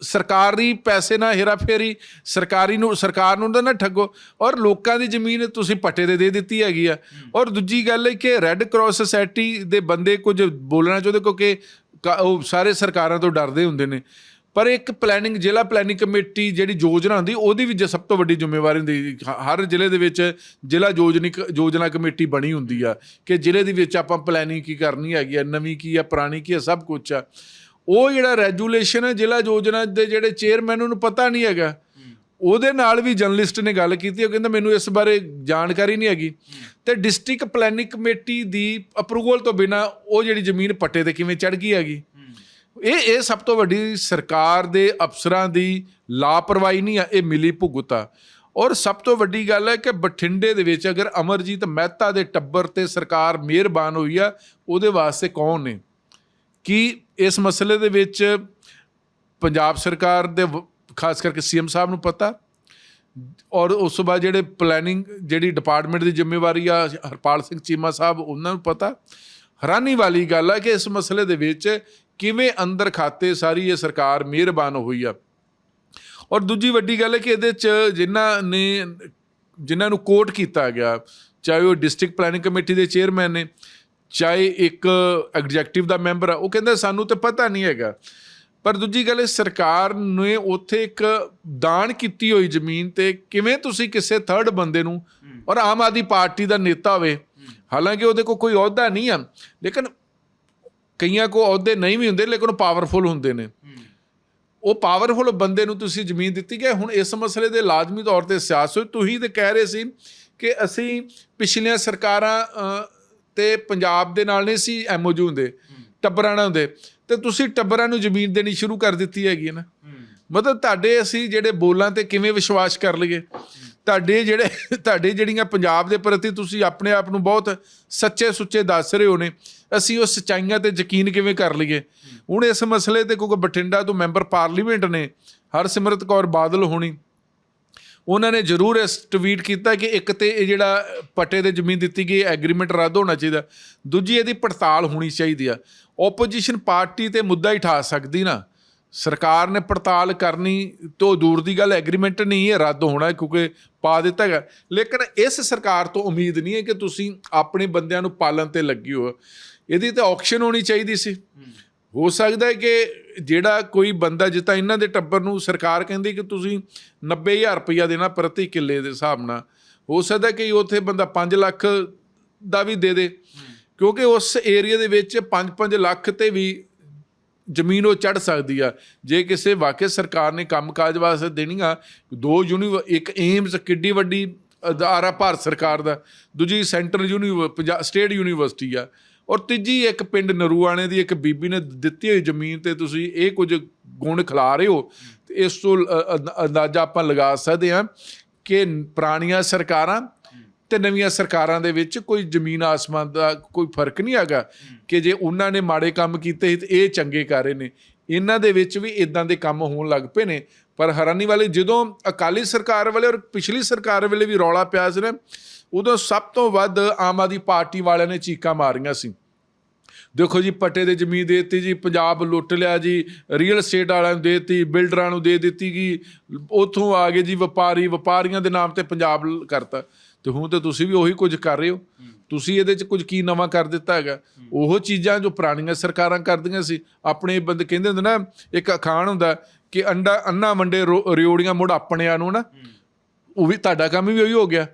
ਸਰਕਾਰੀ ਪੈਸੇ ਨਾਲ ਹੇਰਾਫੇਰੀ ਸਰਕਾਰੀ ਨੂੰ, ਸਰਕਾਰ ਨੂੰ ਤਾਂ ਨਾ ਠੱਗੋ। ਔਰ ਲੋਕਾਂ ਦੀ ਜ਼ਮੀਨ ਤੁਸੀਂ ਪੱਟੇ ਤੇ ਦੇ ਦਿੱਤੀ ਹੈਗੀ ਆ। ਔਰ ਦੂਜੀ ਗੱਲ ਹੈ ਕਿ ਰੈੱਡ ਕਰਾਸ ਸੁਸਾਇਟੀ ਦੇ ਬੰਦੇ ਕੁਝ ਬੋਲਣਾ ਚਾਹੁੰਦੇ ਕਿਉਂਕਿ ਕ- ਉਹ ਸਾਰੇ ਸਰਕਾਰਾਂ ਤੋਂ ਡਰਦੇ ਹੁੰਦੇ ਨੇ। ਪਰ ਇੱਕ ਪਲੈਨਿੰਗ ਜ਼ਿਲ੍ਹਾ ਪਲੈਨਿੰਗ ਕਮੇਟੀ ਜਿਹੜੀ ਯੋਜਨਾ ਹੁੰਦੀ, ਉਹਦੀ ਵੀ ਜੇ, ਸਭ ਤੋਂ ਵੱਡੀ ਜ਼ਿੰਮੇਵਾਰੀ ਹੁੰਦੀ। ਹ- ਹਰ ਜ਼ਿਲ੍ਹੇ ਦੇ ਵਿੱਚ ਜ਼ਿਲ੍ਹਾ ਯੋਜਨਿਕ ਯੋਜਨਾ ਕਮੇਟੀ ਬਣੀ ਹੁੰਦੀ ਆ। ਕਿ ਜ਼ਿਲ੍ਹੇ ਦੇ ਵਿੱਚ ਆਪਾਂ ਪਲੈਨਿੰਗ ਕੀ ਕਰਨੀ ਹੈਗੀ ਆ, ਨਵੀਂ ਕੀ ਆ, ਪੁਰਾਣੀ ਕੀ ਆ, ਸਭ ਕੁਝ ਆ। ਉਹ ਜਿਹੜਾ ਰੈਜੂਲੇਸ਼ਨ ਹੈ, ਜ਼ਿਲ੍ਹਾ ਯੋਜਨਾ ਦੇ ਜਿਹੜੇ ਚੇਅਰਮੈਨ ਨੂੰ ਪਤਾ ਨਹੀਂ ਹੈਗਾ। ਉਹਦੇ ਨਾਲ ਵੀ ਜਰਨਲਿਸਟ ਨੇ ਗੱਲ ਕੀਤੀ, ਉਹ ਕਹਿੰਦਾ ਮੈਨੂੰ ਇਸ ਬਾਰੇ ਜਾਣਕਾਰੀ ਨਹੀਂ ਹੈਗੀ। ਤੇ ਡਿਸਟ੍ਰਿਕਟ ਪਲੈਨਿੰਗ ਕਮੇਟੀ ਦੀ ਅਪਰੂਵਲ ਤੋਂ ਬਿਨਾ ਉਹ ਜਿਹੜੀ ਜ਼ਮੀਨ ਪੱਟੇ ਤੇ ਕਿਵੇਂ ਚੜ ਗਈ ਹੈਗੀ। ਇਹ ਇਹ ਸਭ ਤੋਂ ਵੱਡੀ ਸਰਕਾਰ ਦੇ ਅਫਸਰਾਂ ਦੀ ਲਾਪਰਵਾਹੀ ਨਹੀਂ ਆ, ਇਹ ਮਿਲੀ ਭੁਗਤ। ਆ ਔਰ ਸਭ ਤੋਂ ਵੱਡੀ ਗੱਲ ਹੈ ਕਿ ਬਠਿੰਡੇ ਦੇ ਵਿੱਚ ਅਗਰ ਅਮਰਜੀਤ ਮਹਿਤਾ ਦੇ ਟੱਬਰ ਤੇ ਸਰਕਾਰ ਮਿਹਰਬਾਨ ਹੋਈ ਆ, ਉਹਦੇ ਵਾਸਤੇ ਕੌਣ ਨੇ? ਕੀ ਇਸ ਮਸਲੇ ਦੇ ਵਿੱਚ ਪੰਜਾਬ ਸਰਕਾਰ ਦੇ ਵ- ਖਾਸ ਕਰਕੇ ਸੀਐਮ ਸਾਹਿਬ ਨੂੰ ਪਤਾ। ਔਰ ਉਸ ਤੋਂ ਬਾਅਦ ਜਿਹੜੇ ਪਲੈਨਿੰਗ ਜਿਹੜੀ ਡਿਪਾਰਟਮੈਂਟ ਦੀ ਜ਼ਿੰਮੇਵਾਰੀ ਆ, ਹਰਪਾਲ ਸਿੰਘ ਚੀਮਾ ਸਾਹਿਬ, ਉਹਨਾਂ ਨੂੰ ਪਤਾ। ਹੈਰਾਨੀ ਵਾਲੀ ਗੱਲ ਆ ਕਿ ਇਸ ਮਸਲੇ ਦੇ ਵਿੱਚ ਕਿਵੇਂ ਅੰਦਰ ਖਾਤੇ ਸਾਰੀ ਇਹ ਸਰਕਾਰ ਮਿਹਰਬਾਨ ਹੋਈ ਆ। ਔਰ ਦੂਜੀ ਵੱਡੀ ਗੱਲ ਹੈ ਕਿ ਇਹਦੇ ਚ ਜਿਨ੍ਹਾਂ ਨੇ, ਜਿਨ੍ਹਾਂ ਨੂੰ ਕੋਟ ਕੀਤਾ ਗਿਆ, ਚਾਹੇ ਉਹ ਡਿਸਟ੍ਰਿਕਟ ਪਲੈਨਿੰਗ ਕਮੇਟੀ ਦੇ ਚੇਅਰਮੈਨ ਨੇ ਚਾਹੇ ਇੱਕ ਐਗਜ਼ੈਕਟਿਵ ਦਾ ਮੈਂਬਰ ਆ ਉਹ ਕਹਿੰਦਾ ਸਾਨੂੰ ਤੇ ਪਤਾ ਨਹੀਂ ਹੈਗਾ। ਪਰ ਦੂਜੀ ਗੱਲ ਇਹ ਸਰਕਾਰ ਨੇ ਉੱਥੇ ਇੱਕ ਦਾਨ ਕੀਤੀ ਹੋਈ ਜ਼ਮੀਨ ਤੇ ਕਿਵੇਂ ਤੁਸੀਂ ਕਿਸੇ ਥਰਡ ਬੰਦੇ ਨੂੰ ਔਰ ਆਮ ਆਦਮੀ ਪਾਰਟੀ ਦਾ ਨੇਤਾ ਹੋਵੇ ਹਾਲਾਂਕਿ ਉਹਦੇ ਕੋਲ ਕੋਈ ਅਹੁਦਾ ਨਹੀਂ ਆ ਲੇਕਿਨ ਕਈਆਂ ਕੋ ਅਹੁਦੇ ਨਹੀਂ ਵੀ ਹੁੰਦੇ ਲੇਕਿਨ ਉਹ ਪਾਵਰਫੁਲ ਹੁੰਦੇ ਨੇ। ਉਹ ਪਾਵਰਫੁਲ ਬੰਦੇ ਨੂੰ ਤੁਸੀਂ ਜ਼ਮੀਨ ਦਿੱਤੀ ਗਈ ਹੁਣ ਇਸ ਮਸਲੇ ਦੇ ਲਾਜ਼ਮੀ ਤੌਰ ਤੇ ਸਿਆਸਤ ਤੁਸੀਂ ਤੇ ਕਹਿ ਰਹੇ ਸੀ ਕਿ ਅਸੀਂ ਪਿਛਲੀਆਂ ਸਰਕਾਰਾਂ ਤੇ ਪੰਜਾਬ ਦੇ ਨਾਲ ਨਹੀਂ ਸੀ ਐਮਓਯੂ ਹੁੰਦੇ ਟੱਬਰਾਂ ਨਾਲ ਹੁੰਦੇ ਤੇ ਤੁਸੀਂ ਟੱਬਰਾਂ ਨੂੰ ਜ਼ਮੀਨ ਦੇਣੀ ਸ਼ੁਰੂ ਕਰ ਦਿੱਤੀ ਹੈਗੀ ਹੈ ਨਾ। ਮਤਲਬ ਤੁਹਾਡੇ ਅਸੀਂ ਜਿਹੜੇ ਬੋਲਾਂ ਤੇ ਕਿਵੇਂ ਵਿਸ਼ਵਾਸ ਕਰ ਲਈਏ, ਤੁਹਾਡੇ ਜਿਹੜੇ, ਤੁਹਾਡੇ ਜਿਹੜੀਆਂ ਪੰਜਾਬ ਦੇ ਪ੍ਰਤੀ ਤੁਸੀਂ ਆਪਣੇ ਆਪ ਨੂੰ ਬਹੁਤ ਸੱਚੇ ਸੁੱਚੇ ਦੱਸ ਰਹੇ ਹੋ ਨੇ, ਅਸੀਂ ਉਹ ਸਚਾਈਆਂ ਤੇ ਯਕੀਨ ਕਿਵੇਂ ਕਰ ਲਈਏ। ਹੁਣ ਇਸ ਮਸਲੇ ਤੇ ਕਿਉਂਕਿ ਬਠਿੰਡਾ ਤੋਂ ਮੈਂਬਰ ਪਾਰਲੀਮੈਂਟ ਨੇ, ਹਰਸਿਮਰਤ ਕੌਰ ਬਾਦਲ ਹੋਣੀ ਉਹਨਾਂ ਨੇ ਜ਼ਰੂਰ ਇਸ ਟਵੀਟ ਕੀਤਾ ਕਿ ਇੱਕ ਤੇ ਇਹ ਜਿਹੜਾ ਪੱਟੇ ਦੇ ਜ਼ਮੀਨ ਦਿੱਤੀ ਗਈ ਐਗਰੀਮੈਂਟ ਰੱਦ ਹੋਣਾ ਚਾਹੀਦਾ। ਦੂਜੀ, ਇਹਦੀ ਪੜਤਾਲ ਹੋਣੀ ਚਾਹੀਦੀ ਆ। ਆਪੋਜੀਸ਼ਨ ਪਾਰਟੀ ਤੇ ਮੁੱਦਾ ਹੀ ਠਾ ਸਕਦੀ ਨਾ। ਸਰਕਾਰ ਨੇ ਪੜਤਾਲ ਕਰਨੀ ਤੋਂ ਦੂਰ ਦੀ ਗੱਲ ਐਗਰੀਮੈਂਟ ਨਹੀਂ ਹੈ, ਰੱਦ ਹੋਣਾ ਕਿਉਂਕਿ ਪਾ ਦਿੱਤਾ ਹੈਗਾ ਲੇਕਿਨ ਇਸ ਸਰਕਾਰ ਤੋਂ ਉਮੀਦ ਨਹੀਂ ਹੈ ਕਿ ਤੁਸੀਂ ਆਪਣੇ ਬੰਦਿਆਂ ਨੂੰ ਪਾਲਣ ਤੇ ਲੱਗੀ ਹੋ। ਇਹਦੀ ਤਾਂ ਆਕਸ਼ਨ ਹੋਣੀ ਚਾਹੀਦੀ ਸੀ। ਹੋ ਸਕਦਾ ਹੈ ਕਿ ਜਿਹੜਾ ਕੋਈ ਬੰਦਾ ਜਿੱਦਾਂ ਇਹਨਾਂ ਦੇ ਟੱਬਰ ਨੂੰ ਸਰਕਾਰ ਕਹਿੰਦੀ ਕਿ ਤੁਸੀਂ 90000 ਰੁਪਇਆ ਦੇਣਾ ਪ੍ਰਤੀ ਕਿੱਲੇ ਦੇ ਹਿਸਾਬ ਨਾਲ, ਹੋ ਸਕਦਾ ਕਿ ਉੱਥੇ ਬੰਦਾ 5 ਲੱਖ ਦਾ ਵੀ ਦੇ ਦੇ। ਕਿਉਂਕਿ ਉਸ ਏਰੀਆ ਦੇ ਵਿੱਚ 5-5 ਲੱਖ ਤੇ ਵੀ ਜ਼ਮੀਨ ਉਹ ਚੜ ਸਕਦੀ ਆ। ਜੇ ਕਿਸੇ ਵਾਕਿਆ ਸਰਕਾਰ ਨੇ ਕੰਮਕਾਜ ਵਾਸਤੇ ਦੇਣੀ ਆ ਦੋ ਯੂਨੀ ਇੱਕ ਏਮਸ ਕਿੱਡੀ ਵੱਡੀ ਅਦਾਰਾ ਭਾਰਤ ਸਰਕਾਰ ਦਾ, ਦੂਜੀ central uni Punjab state university ਆ। ਔਰ ਤੀਜੀ ਇੱਕ ਪਿੰਡ ਨਰੂਆਣੇ ਦੀ ਇੱਕ ਬੀਬੀ ਨੇ ਦਿੱਤੀ ਹੋਈ ਜ਼ਮੀਨ ਤੇ ਤੁਸੀਂ ਇਹ ਕੁਝ ਗੁਣ ਖਿਲਾ ਰਹੇ ਹੋ, ਤੇ ਇਸ ਤੋਂ ਅੰਦਾਜ਼ਾ ਆਪਾਂ ਲਗਾ ਸਕਦੇ ਹਾਂ ਕਿ ਪੁਰਾਣੀਆਂ ਸਰਕਾਰਾਂ ਤੇ ਨਵੀਆਂ ਸਰਕਾਰਾਂ ਦੇ ਵਿੱਚ ਕੋਈ ਜ਼ਮੀਨ ਆਸਮਾਨ ਦਾ ਕੋਈ ਫ਼ਰਕ ਨਹੀਂ ਹੈਗਾ ਕਿ ਜੇ ਉਹਨਾਂ ਨੇ ਮਾੜੇ ਕੰਮ ਕੀਤੇ ਸੀ ਤੇ ਇਹ ਚੰਗੇ ਕਰ ਰਹੇ ਨੇ। ਇਹਨਾਂ ਦੇ ਵਿੱਚ ਵੀ ਇਦਾਂ ਦੇ ਕੰਮ ਹੋਣ ਲੱਗ ਪਏ ਨੇ। ਪਰ ਹੈਰਾਨੀ ਵਾਲੀ ਜਦੋਂ ਅਕਾਲੀ ਸਰਕਾਰ ਵੇਲੇ ਔਰ ਪਿਛਲੀ ਸਰਕਾਰ ਵੇਲੇ ਵੀ ਰੌਲਾ ਪਿਆ ਸੀ ਨਾ ਉਦੋਂ ਸਭ ਤੋਂ ਵੱਧ ਆਮ ਆਦਮੀ ਪਾਰਟੀ ਵਾਲਿਆਂ ਨੇ ਚੀਕਾਂ ਮਾਰੀਆਂ ਸੀ। ਦੇਖੋ ਜੀ, ਪੱਟੇ ਦੇ ਜ਼ਮੀਨ ਦੇ ਦਿੱਤੀ ਜੀ, ਪੰਜਾਬ ਲੁੱਟ ਲਿਆ ਜੀ ਰੀਅਲ ਏਸਟੇਟ ਵਾਲਿਆਂ ਨੂੰ ਦੇ ਦਿੱਤੀ ਬਿਲਡਰਾਂ ਨੂੰ ਦੇ ਦਿੱਤੀ ਗਈ ਉਥੋਂ ਆ ਗਏ ਜੀ ਵਪਾਰੀ, ਵਪਾਰੀਆਂ ਦੇ ਨਾਮ ਤੇ ਪੰਜਾਬ ਕਰਤਾ। ਤੇ ਹੁਣ ਤੇ ਤੁਸੀਂ ਵੀ ਉਹੀ ਕੁਝ ਕਰ ਰਹੇ ਹੋ। ਤੁਸੀਂ ਇਹਦੇ 'ਚ ਕੁਝ ਕੀ ਨਵਾਂ ਕਰ ਦਿੱਤਾ ਹੈਗਾ? ਉਹ ਚੀਜ਼ਾਂ ਜੋ ਪੁਰਾਣੀਆਂ ਸਰਕਾਰਾਂ ਕਰਦੀਆਂ ਸੀ, ਆਪਣੇ ਬੰਦੇ ਕਹਿੰਦੇ ਹੁੰਦੇ ਨਾ, ਇੱਕ ਅਖਾਣ ਹੁੰਦਾ ਕਿ ਅੰਡਾ, ਅੰਨਾ ਵੰਡੇ ਰੋ- ਰਿਓੜੀਆਂ ਮੁੜ ਆਪਣਿਆਂ ਨੂੰ ਨਾ, ਉਹ ਵੀ ਤੁਹਾਡਾ ਕੰਮ ਵੀ ਉਹੀ ਹੋ ਗਿਆ।